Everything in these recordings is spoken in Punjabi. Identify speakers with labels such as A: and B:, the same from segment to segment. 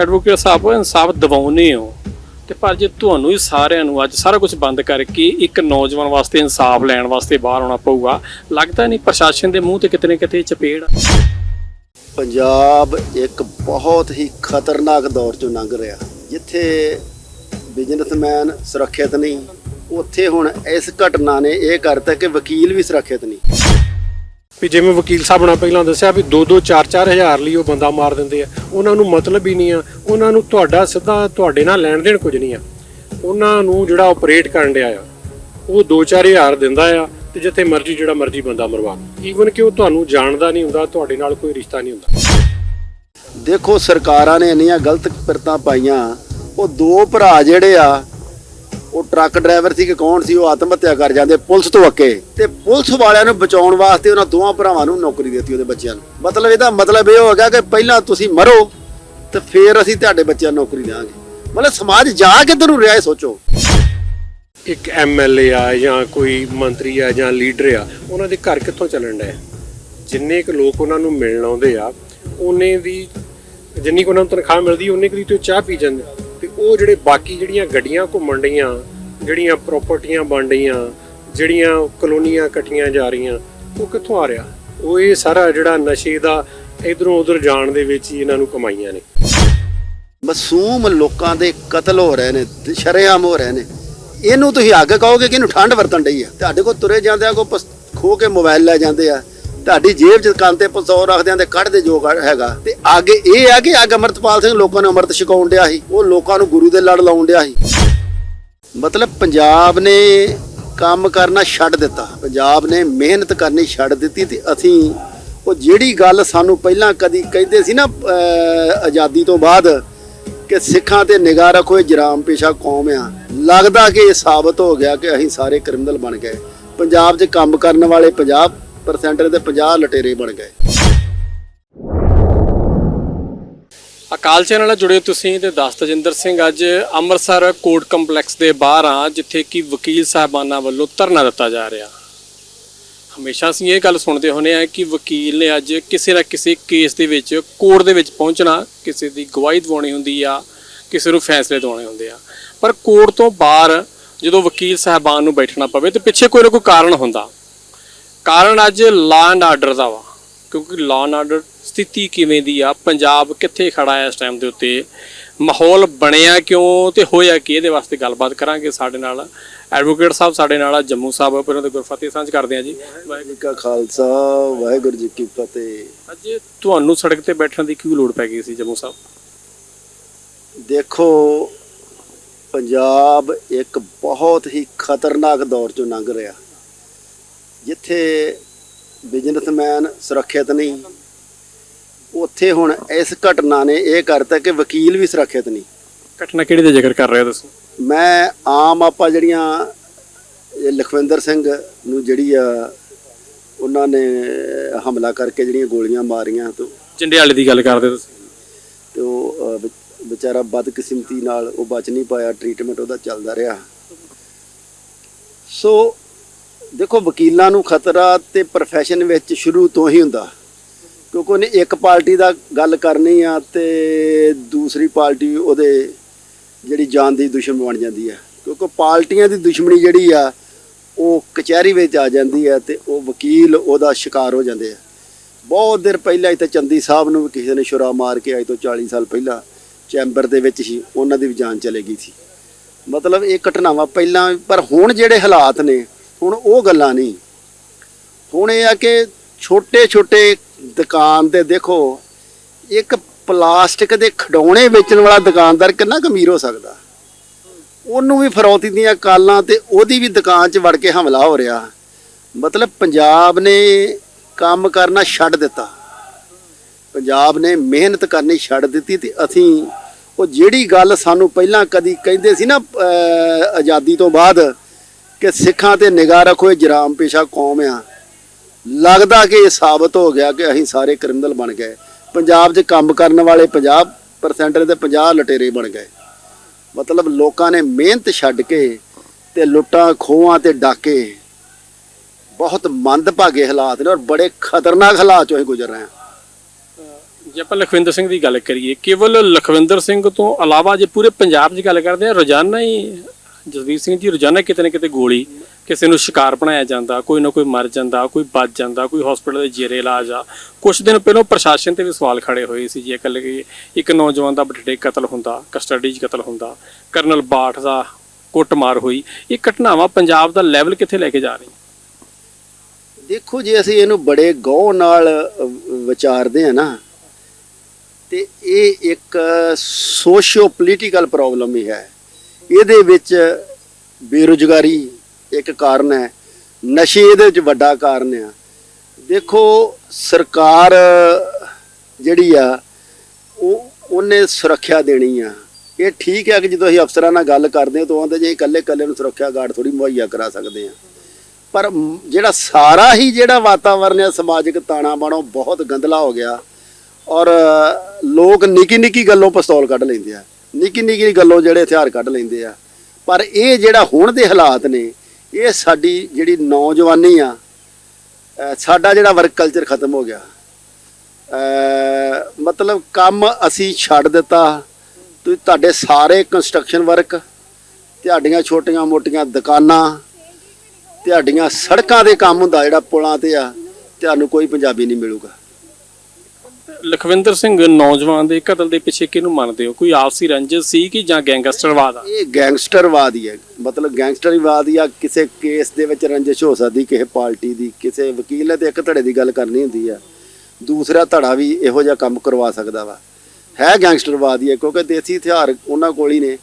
A: ਐਡਵੋਕੇਟ ਸਾਹਿਬ ਇਨਸਾਫ ਦਿਵਾਉਨੇ ਹੋ। ਤੇ ਪਰ ਜੇ ਤੁਹਾਨੂੰ ਹੀ ਸਾਰਿਆਂ ਨੂੰ ਅੱਜ ਸਾਰਾ ਕੁਝ ਬੰਦ ਕਰਕੇ ਇੱਕ ਨੌਜਵਾਨ ਵਾਸਤੇ ਇਨਸਾਫ ਲੈਣ ਵਾਸਤੇ ਬਾਹਰ ਆਉਣਾ ਪਊਗਾ, ਲੱਗਦਾ ਨਹੀਂ ਪ੍ਰਸ਼ਾਸਨ ਦੇ ਮੂੰਹ ਤੇ ਕਿਤੇ ਨਾ ਕਿਤੇ ਚਪੇੜ
B: ਪੰਜਾਬ ਇੱਕ ਬਹੁਤ ਹੀ ਖਤਰਨਾਕ ਦੌਰ ਚੋਂ ਲੰਘ ਰਿਹਾ। ਜਿੱਥੇ ਬਿਜ਼ਨਸਮੈਨ ਸੁਰੱਖਿਅਤ ਨਹੀਂ, ਉੱਥੇ ਹੁਣ ਇਸ ਘਟਨਾ ਨੇ ਇਹ ਕਰਤਾ ਕਿ ਵਕੀਲ ਵੀ ਸੁਰੱਖਿਅਤ ਨਹੀਂ।
C: ਵੀ ਜਿਵੇਂ ਵਕੀਲ ਸਾਹਿਬ ਨੇ ਪਹਿਲਾਂ ਦੱਸਿਆ ਵੀ 2-2 4-4 ਹਜ਼ਾਰ ਲਈ ਉਹ ਬੰਦਾ ਮਾਰ ਦਿੰਦੇ ਆ। ਉਹਨਾਂ ਨੂੰ ਮਤਲਬ ਹੀ ਨਹੀਂ ਆ। ਉਹਨਾਂ ਨੂੰ ਤੁਹਾਡਾ ਸਿੱਧਾ ਤੁਹਾਡੇ ਨਾਲ ਲੈਣ ਦੇਣ ਕੁਝ ਨਹੀਂ ਆ। ਉਹਨਾਂ ਨੂੰ ਜਿਹੜਾ ਆਪਰੇਟ ਕਰਨ ਡਿਆ ਆ, ਉਹ 2-4 ਹਜ਼ਾਰ ਦਿੰਦਾ ਆ ਤੇ ਜਿੱਥੇ ਮਰਜ਼ੀ ਜਿਹੜਾ ਮਰਜ਼ੀ ਬੰਦਾ ਮਰਵਾ ਈਵਨ ਕਿ ਉਹ ਤੁਹਾਨੂੰ ਜਾਣਦਾ ਨਹੀਂ ਹੁੰਦਾ, ਤੁਹਾਡੇ ਨਾਲ ਕੋਈ ਰਿਸ਼ਤਾ ਨਹੀਂ ਹੁੰਦਾ।
B: ਦੇਖੋ, ਸਰਕਾਰਾਂ ਨੇ ਇੰਨੀਆਂ ਗਲਤ ਪਿਰਤਾਂ ਪਾਈਆਂ। ਉਹ ਦੋ ਭਰਾ ਜਿਹੜੇ ਆ ਉਹ ਟਰੱਕ ਡਰਾਈਵਰ ਸੀ ਕਿ ਕੌਣ ਸੀ, ਉਹ ਆਤਮ ਹੱਤਿਆ ਕਰ ਜਾਂਦੇ ਪੁਲਿਸ ਤੋਂ ਅੱਕੇ ਤੇ ਪੁਲਿਸ ਵਾਲਿਆਂ ਨੂੰ ਬਚਾਉਣ ਵਾਸਤੇ ਉਹਨਾਂ ਦੋਵਾਂ ਭਰਾਵਾਂ ਨੂੰ ਨੌਕਰੀ ਦਿੱਤੀ ਉਹਦੇ ਬੱਚਿਆਂ ਨੂੰ। ਮਤਲਬ ਇਹਦਾ ਮਤਲਬ ਇਹ ਹੋ ਗਿਆ ਕਿ ਪਹਿਲਾਂ ਤੁਸੀਂ ਮਰੋ ਤੇ ਫਿਰ ਅਸੀਂ ਤੁਹਾਡੇ ਬੱਚਿਆਂ ਨੂੰ ਨੌਕਰੀ ਦੇਵਾਂਗੇ। ਮਤਲਬ ਸਮਾਜ ਜਾ ਕਿੱਧਰ ਨੂੰ ਰਿਹਾ ਇਹ ਸੋਚੋ।
C: ਇੱਕ ਐਮਐਲਏ ਆ ਜਾਂ ਕੋਈ ਮੰਤਰੀ ਆ ਜਾਂ ਲੀਡਰ ਆ, ਉਹਨਾਂ ਦੇ ਘਰ ਕਿੱਥੋਂ ਚੱਲਣ ਡਿਆ? ਜਿੰਨੇ ਕੁ ਲੋਕ ਉਹਨਾਂ ਨੂੰ ਮਿਲਣ ਆਉਂਦੇ ਆ, ਉਹਨੇ ਦੀ ਜਿੰਨੀ ਕੁ ਉਹਨਾਂ ਨੂੰ ਤਨਖਾਹ ਮਿਲਦੀ, ਉਹਨੇ ਕੁ ਦੀ ਤੇ ਚਾਹ ਪੀ ਜਾਂਦੇ। ਉਹ ਜਿਹੜੇ ਬਾਕੀ ਜਿਹੜੀਆਂ ਗੱਡੀਆਂ ਘੁੰਮਣ ਡਈਆਂ, ਜਿਹੜੀਆਂ ਪ੍ਰਾਪਰਟੀਆਂ ਬਣ ਡਈਆਂ, ਜਿਹੜੀਆਂ ਕਲੋਨੀਆਂ ਇਕੱਠੀਆਂ ਜਾ ਰਹੀਆਂ, ਉਹ ਕਿੱਥੋਂ ਆ ਰਿਹਾ? ਉਹ ਇਹ ਸਾਰਾ ਜਿਹੜਾ ਨਸ਼ੇ ਦਾ ਇਧਰੋਂ ਉਧਰ ਜਾਣ ਦੇ ਵਿੱਚ ਹੀ ਇਹਨਾਂ ਨੂੰ ਕਮਾਈਆਂ ਨੇ।
B: ਮਾਸੂਮ ਲੋਕਾਂ ਦੇ ਕਤਲ ਹੋ ਰਹੇ ਨੇ, ਸ਼ਰੇਆਮ ਹੋ ਰਹੇ ਨੇ। ਇਹਨੂੰ ਤੁਸੀਂ ਅੱਗ ਕਹੋਗੇ ਕਿ ਇਹਨੂੰ ਠੰਡ ਵਰਤਣ ਡਈ ਆ? ਤੁਹਾਡੇ ਕੋਲ ਤੁਰੇ ਜਾਂਦੇ ਆ ਕੋ ਖੋ ਕੇ ਮੋਬਾਈਲ ਲੈ ਜਾਂਦੇ ਆ। ਤੁਹਾਡੀ ਜੇਬ 'ਚ ਕੰਨ ਤੇ ਪਿਸਤੌਲ ਰੱਖਦੇ ਆ ਤੇ ਕੱਢਦੇ ਜੋ ਹੈਗਾ। ਤੇ ਅੱਗੇ ਇਹ ਆ ਕਿ ਅੱਗ ਅਮਰਤਪਾਲ ਸਿੰਘ ਲੋਕਾਂ ਨੂੰ ਅੰਮ੍ਰਿਤ ਛਕਾਉਣ ਡਿਆ ਸੀ। ਉਹ ਲੋਕਾਂ ਨੂੰ ਗੁਰੂ ਦੇ ਲੜ ਲਾਉਣ ਡਿਆ ਸੀ। ਮਤਲਬ ਪੰਜਾਬ ਨੇ ਕੰਮ ਕਰਨਾ ਛੱਡ ਦਿੱਤਾ। ਪੰਜਾਬ ਨੇ ਮਿਹਨਤ ਕਰਨੀ ਛੱਡ ਦਿੱਤੀ ਤੇ ਅਸੀਂ ਉਹ ਜਿਹੜੀ ਗੱਲ ਸਾਨੂੰ ਪਹਿਲਾਂ ਕਦੀ ਕਹਿੰਦੇ ਸੀ ਨਾ ਆਜ਼ਾਦੀ ਤੋਂ ਬਾਅਦ ਕਿ ਸਿੱਖਾਂ ਤੇ ਨਿਗਾਹ ਰੱਖੋ, ਇਹ ਜਰਾਮ ਪੇਸ਼ਾ ਕੌਮ ਆ। ਲੱਗਦਾ ਕਿ ਇਹ ਸਾਬਤ ਹੋ ਗਿਆ ਕਿ ਅਸੀਂ ਸਾਰੇ ਕ੍ਰਿਮੀਨਲ ਬਣ ਗਏ। ਪੰਜਾਬ 'ਚ ਕੰਮ ਕਰਨ ਵਾਲੇ ਪੰਜਾਬ 50% ਦੇ 50 ਲਟੇਰੇ ਬਣ ਗਏ।
A: ਅਕਾਲ ਚੈਨਲ ਨਾਲ ਜੁੜੇ ਤੁਸੀਂ ਤੇ ਦਸ ਤਜਿੰਦਰ ਸਿੰਘ, ਅੱਜ ਅੰਮ੍ਰਿਤਸਰ ਕੋਰਟ ਕੰਪਲੈਕਸ ਦੇ ਬਾਹਰ ਆ, ਜਿੱਥੇ ਕਿ ਵਕੀਲ ਸਾਹਿਬਾਨਾਂ ਵੱਲੋਂ ਧਰਨਾ ਦਿੱਤਾ ਜਾ ਰਿਹਾ। ਹਮੇਸ਼ਾ ਅਸੀਂ ਇਹ ਗੱਲ ਸੁਣਦੇ ਹੁੰਦੇ ਆ ਕਿ ਵਕੀਲ ਨੇ ਅੱਜ ਕਿਸੇ ਨਾ ਕਿਸੇ ਕੇਸ ਦੇ ਵਿੱਚ, ਕੋਰਟ ਦੇ ਵਿੱਚ ਪਹੁੰਚਣਾ, ਕਿਸੇ ਦੀ ਗਵਾਹੀ ਦਿਵਾਉਣੀ ਹੁੰਦੀ ਆ, ਕਿਸੇ ਨੂੰ ਫੈਸਲੇ ਦਿਵਾਉਣੇ ਹੁੰਦੇ ਆ। ਪਰ ਕੋਰਟ ਤੋਂ ਬਾਹਰ ਜਦੋਂ ਵਕੀਲ ਸਾਹਿਬਾਨ ਨੂੰ ਬੈਠਣਾ ਪਵੇ, ਤੇ ਪਿੱਛੇ ਕੋਈ ਨਾ ਕੋਈ ਕਾਰਨ ਹੁੰਦਾ। ਕਾਰਨ ਅੱਜ ਲਾਅ ਐਂਡ ਆਰਡਰ ਦਾ ਵਾ। ਕਿਉਂਕਿ ਲਾਅ ਐਂਡ ਆਰਡਰ ਸਥਿਤੀ ਕਿਵੇਂ ਦੀ ਆ ਪੰਜਾਬ ਕਿੱਥੇ ਖੜਾ ਹੈ ਇਸ ਟਾਈਮ ਦੇ ਉੱਤੇ? ਮਾਹੌਲ ਬਣਿਆ ਕਿਉਂ ਤੇ ਹੋਇਆ ਕੀ? ਇਹਦੇ ਵਾਸਤੇ ਗੱਲਬਾਤ ਕਰਾਂਗੇ ਸਾਡੇ ਨਾਲ। ਐਡਵੋਕੇਟ ਸਾਹਿਬ ਸਾਡੇ ਨਾਲ ਆ ਜੰਮੂ ਸਾਹਿਬ ਪਹਿਲਾਂ ਤਾਂ ਗੁਰਫਤਿਹ ਸਾਂਝ ਕਰਦੇ ਆ ਜੀ। ਵਾਹਿਗੁਰੂ
B: ਕਾ ਖਾਲਸਾ ਵਾਹਿਗੁਰੂ ਜੀ ਕੀ ਫਤਿਹ।
A: ਅੱਜ ਤੁਹਾਨੂੰ ਸੜਕ ਤੇ ਬੈਠਣ ਦੀ ਕਿਉਂ ਲੋੜ ਪੈ ਗਈ ਸੀ ਜੰਮੂ ਸਾਹਿਬ?
B: ਦੇਖੋ ਪੰਜਾਬ ਇੱਕ ਬਹੁਤ ਹੀ ਖਤਰਨਾਕ ਦੌਰ ਚੋਂ ਲੰਘ ਰਿਹਾ। ਜਿੱਥੇ ਬਿਜ਼ਨਸਮੈਨ ਸੁਰੱਖਿਅਤ ਨਹੀਂ ਉੱਥੇ ਹੁਣ ਇਸ ਘਟਨਾ ਨੇ ਇਹ ਕਰਤਾ ਕਿ ਵਕੀਲ ਵੀ ਸੁਰੱਖਿਅਤ ਨਹੀਂ।
A: ਘਟਨਾ ਕਿਹੜੀ ਦਾ ਜ਼ਿਕਰ ਕਰ ਰਹੇ ਹੋ ਤੁਸੀਂ?
B: ਮੈਂ ਆਮ ਆਪਾਂ ਜਿਹੜੀਆਂ ਲਖਵਿੰਦਰ ਸਿੰਘ ਨੂੰ ਜਿਹੜੀ ਆ ਉਹਨਾਂ ਨੇ ਹਮਲਾ ਕਰਕੇ ਜਿਹੜੀਆਂ ਗੋਲੀਆਂ ਮਾਰੀਆਂ ਤੋਂ
A: ਜੰਡਿਆਲੇ ਦੀ ਗੱਲ ਕਰਦੇ ਤੁਸੀਂ?
B: ਤੇ ਉਹ ਵਿਚਾਰਾ ਬਦਕਿਸਮਤੀ ਨਾਲ ਉਹ ਬਚ ਨਹੀਂ ਪਾਇਆ ਟ੍ਰੀਟਮੈਂਟ ਉਹਦਾ ਚੱਲਦਾ ਰਿਹਾ। ਸੋ ਦੇਖੋ, ਵਕੀਲਾਂ ਨੂੰ ਖਤਰਾ ਤੇ profession ਵਿੱਚ ਸ਼ੁਰੂ ਤੋਂ ਹੀ ਹੁੰਦਾ। ਕਿਉਂਕਿ ਉਹਨੇ ਇੱਕ ਪਾਰਟੀ ਦਾ ਗੱਲ ਕਰਨੀ ਆ ਤੇ ਦੂਸਰੀ ਪਾਰਟੀ ਉਹਦੇ ਜਿਹੜੀ ਜਾਨ ਦੀ ਦੁਸ਼ਮਣ ਬਣ ਜਾਂਦੀ ਆ। ਕਿਉਂਕਿ ਪਾਰਟੀਆਂ ਦੀ ਦੁਸ਼ਮਣੀ ਜਿਹੜੀ ਆ, ਉਹ ਕਚਹਿਰੀ ਵਿੱਚ ਆ ਜਾਂਦੀ ਹੈ ਤੇ ਉਹ ਵਕੀਲ ਉਹਦਾ ਸ਼ਿਕਾਰ ਹੋ ਜਾਂਦੇ ਆ। ਬਹੁਤ ਦੇਰ ਪਹਿਲਾਂ ਇੱਥੇ ਚੰਦੀ ਸਾਹਿਬ ਨੂੰ ਵੀ ਕਿਸੇ ਨੇ ਸ਼ੁਰਾ ਮਾਰ ਕੇ, ਅੱਜ ਤੋਂ 40 ਸਾਲ ਪਹਿਲਾਂ ਚੈਂਬਰ ਦੇ ਵਿੱਚ ਸੀ ਉਹਨਾਂ ਦੀ ਵੀ ਜਾਨ ਚਲੇ ਗਈ ਸੀ। ਮਤਲਬ ਇਹ ਘਟਨਾਵਾਂ ਪਹਿਲਾਂ, ਪਰ ਹੁਣ ਜਿਹੜੇ ਹਾਲਾਤ ਨੇ ਹੁਣ ਉਹ ਗੱਲਾਂ ਨਹੀਂ। ਹੁਣ ਇਹ ਆ ਕਿ ਛੋਟੇ ਛੋਟੇ ਦੁਕਾਨ ਤੇ ਦੇਖੋ, ਇੱਕ ਪਲਾਸਟਿਕ ਦੇ ਖਿਡੌਣੇ ਵੇਚਣ ਵਾਲਾ ਦੁਕਾਨਦਾਰ ਕਿੰਨਾ ਕੁ ਅਮੀਰ ਹੋ ਸਕਦਾ। ਉਹਨੂੰ ਵੀ ਫਰੌਤੀ ਦੀਆਂ ਕਾਲਾਂ ਤੇ ਉਹਦੀ ਵੀ ਦੁਕਾਨ 'ਚ ਵੜ ਕੇ ਹਮਲਾ ਹੋ ਰਿਹਾ। ਮਤਲਬ ਪੰਜਾਬ ਨੇ ਕੰਮ ਕਰਨਾ ਛੱਡ ਦਿੱਤਾ। ਪੰਜਾਬ ਨੇ ਮਿਹਨਤ ਕਰਨੀ ਛੱਡ ਦਿੱਤੀ ਤੇ ਅਸੀਂ ਉਹ ਜਿਹੜੀ ਗੱਲ ਸਾਨੂੰ ਪਹਿਲਾਂ ਕਦੀ ਕਹਿੰਦੇ ਸੀ ਨਾ ਆਜ਼ਾਦੀ ਤੋਂ ਬਾਅਦ ਕਿ ਸਿੱਖਾਂ ਤੇ ਨਿਗਾਹ ਰੱਖੋ, ਇਹ ਜਰਾਮ ਪੇਸ਼ਾ ਕੌਮ ਆ। ਲੱਗਦਾ ਕਿ ਇਹ ਸਾਬਤ ਹੋ ਗਿਆ ਕਿ ਅਸੀਂ ਸਾਰੇ ਕ੍ਰਿਮੀਨਲ ਬਣ ਗਏ। ਪੰਜਾਬ 'ਚ ਕੰਮ ਕਰਨ ਵਾਲੇ 50% ਦੇ 50 ਲਟੇਰੇ ਬਣ ਗਏ। ਮਤਲਬ ਲੋਕਾਂ ਨੇ ਮਿਹਨਤ ਛੱਡ ਕੇ ਤੇ ਲੁੱਟਾਂ, ਖੋਹਾਂ ਤੇ ਡਾਕੇ ਬਹੁਤ ਮੰਦਭਾਗੇ ਹਾਲਾਤ ਨੇ ਔਰ ਬੜੇ ਖਤਰਨਾਕ ਹਾਲਾਤ ਚੋਂ ਅਸੀਂ ਗੁਜ਼ਰ ਰਹੇ ਹਾਂ
A: ਜੇ ਆਪਾਂ ਲਖਵਿੰਦਰ ਸਿੰਘ ਦੀ ਗੱਲ ਕਰੀਏ, ਕੇਵਲ ਲਖਵਿੰਦਰ ਸਿੰਘ ਤੋਂ ਇਲਾਵਾ ਜੇ ਪੂਰੇ ਪੰਜਾਬ 'ਚ ਗੱਲ ਕਰਦੇ ਆ, ਰੋਜ਼ਾਨਾ ਹੀ ਜਸਵੀਰ ਸਿੰਘ ਜੀ, ਰੋਜ਼ਾਨਾ ਕਿਤੇ ਨਾ ਕਿਤੇ ਗੋਲੀ ਕਿਸੇ ਨੂੰ ਸ਼ਿਕਾਰ ਬਣਾਇਆ ਜਾਂਦਾ, ਕੋਈ ਨਾ ਕੋਈ ਮਰ ਜਾਂਦਾ, ਕੋਈ ਬਚ ਜਾਂਦਾ, ਕੋਈ ਹਸਪੀਟਲ ਦੇ ਜੇਰੇ ਇਲਾਜ ਆ। ਕੁਝ ਦਿਨ ਪਹਿਲਾਂ ਪ੍ਰਸ਼ਾਸਨ ਤੇ ਵੀ ਸਵਾਲ ਖੜੇ ਹੋਏ ਸੀ ਜੇ ਕੱਲ ਇੱਕ ਨੌਜਵਾਨ ਦਾ ਬਠਿੰਡੇ ਕਤਲ ਹੁੰਦਾ ਕਸਟਡੀ 'ਚ ਕਤਲ ਹੁੰਦਾ, ਕਰਨਲ ਬਾਠ ਦਾ ਕੁੱਟਮਾਰ ਹੋਈ। ਇਹ ਘਟਨਾਵਾਂ ਪੰਜਾਬ ਦਾ ਲੈਵਲ ਕਿੱਥੇ ਲੈ ਕੇ ਜਾ ਰਹੀ
B: ਦੇਖੋ ਜੇ, ਅਸੀਂ ਇਹਨੂੰ ਬੜੇ ਗੌਰ ਨਾਲ ਵਿਚਾਰਦੇ ਆ ਨਾ। ਤੇ ਇਹ ਇੱਕ ਸੋਸ਼ੀਓ ਪੋਲੀਟੀਕਲ ਪ੍ਰੋਬਲਮ ਹੀ ਹੈ। ਇਹਦੇ ਵਿੱਚ ਬੇਰੁਜ਼ਗਾਰੀ ਇੱਕ ਕਾਰਨ ਹੈ, ਨਸ਼ੇ ਇਹਦੇ ਵਿੱਚ ਵੱਡਾ ਕਾਰਨ ਆ। ਦੇਖੋ, ਸਰਕਾਰ ਜਿਹੜੀ ਆ, ਉਹ ਉਹਨੇ ਸੁਰੱਖਿਆ ਦੇਣੀ ਆ। ਇਹ ਠੀਕ ਹੈ ਕਿ ਜਦੋਂ ਅਸੀਂ ਅਫਸਰਾਂ ਨਾਲ ਗੱਲ ਕਰਦੇ ਹਾਂ, ਤਾਂ ਉਹ ਜੇ ਇਕੱਲੇ ਇਕੱਲੇ ਨੂੰ ਸੁਰੱਖਿਆ ਗਾਰਡ ਥੋੜੀ ਮੁਹੱਈਆ ਕਰਾ ਸਕਦੇ ਆ। ਪਰ ਜਿਹੜਾ ਸਾਰਾ ਹੀ ਜਿਹੜਾ ਵਾਤਾਵਰਨ ਹੈ ਸਮਾਜਿਕ ਤਾਣਾ ਬਾਣੋ ਬਹੁਤ ਗੰਦਲਾ ਹੋ ਗਿਆ। ਔਰ ਲੋਕ ਨਿੱਕੀ ਨਿੱਕੀ ਗੱਲੋਂ ਪਿਸਤੌਲ ਕੱਢ ਲੈਂਦੇ ਆ। ਨਿੱਕੀ ਨਿੱਕੀ ਗੱਲੋਂ ਜਿਹੜੇ ਹਥਿਆਰ ਕੱਢ ਲੈਂਦੇ ਆ। ਪਰ ਇਹ ਜਿਹੜਾ ਹੁਣ ਦੇ ਹਾਲਾਤ ਨੇ, ਇਹ ਸਾਡੀ ਜਿਹੜੀ ਨੌਜਵਾਨੀ ਆ ਸਾਡਾ ਜਿਹੜਾ ਵਰਕ ਕਲਚਰ ਖਤਮ ਹੋ ਗਿਆ। ਮਤਲਬ ਕੰਮ ਅਸੀਂ ਛੱਡ ਦਿੱਤਾ। ਤੁਸੀਂ ਤੁਹਾਡੇ ਸਾਰੇ ਕੰਸਟਰਕਸ਼ਨ ਵਰਕ ਤੁਹਾਡੀਆਂ ਛੋਟੀਆਂ ਮੋਟੀਆਂ ਦੁਕਾਨਾਂ, ਤੁਹਾਡੀਆਂ ਸੜਕਾਂ ਦੇ ਕੰਮ ਹੁੰਦਾ ਜਿਹੜਾ ਪੁਲਾਂ ਤੇ ਆ, ਤੁਹਾਨੂੰ ਕੋਈ ਪੰਜਾਬੀ ਨਹੀਂ ਮਿਲੂਗਾ।
A: ਲਖਵਿੰਦਰ ਸਿੰਘ ਨੌਜਵਾਨ ਦੇ ਕਤਲ ਦੇ ਪਿੱਛੇ ਕਿਹਨੂੰ ਮੰਨਦੇ ਹੋ? ਕੋਈ ਆਪਸੀ ਰੰਜਿਸ਼ ਸੀ ਕਿ ਜਾਂ ਗੈਂਗਸਟਰਵਾਦ ਆ?
B: ਇਹ ਗੈਂਗਸਟਰਵਾਦ ਹੀ ਹੈ। ਮਤਲਬ ਗੈਂਗਸਟਰਵਾਦ ਹੀ ਆ ਕਿਸੇ ਕੇਸ ਦੇ ਵਿੱਚ ਰੰਜਿਸ਼ ਹੋ ਸਕਦੀ, ਕਿਸੇ ਪਾਰਟੀ ਦੀ, ਕਿਸੇ ਵਕੀਲ ਨੇ ਤੇ ਇੱਕ ਧੜੇ ਦੀ ਗੱਲ ਕਰਨੀ ਹੁੰਦੀ ਆ। ਦੂਸਰਾ ਧੜਾ ਵੀ ਇਹੋ ਜਿਹਾ ਕੰਮ ਕਰਵਾ ਸਕਦਾ ਵਾ। ਹੈ ਗੈਂਗਸਟਰਵਾਦ ਹੀ ਹੈ, ਕਿਉਂਕਿ ਦੇਸੀ ਹਥਿਆਰ ਉਹਨਾਂ ਕੋਲ ਹੀ ਨੇ।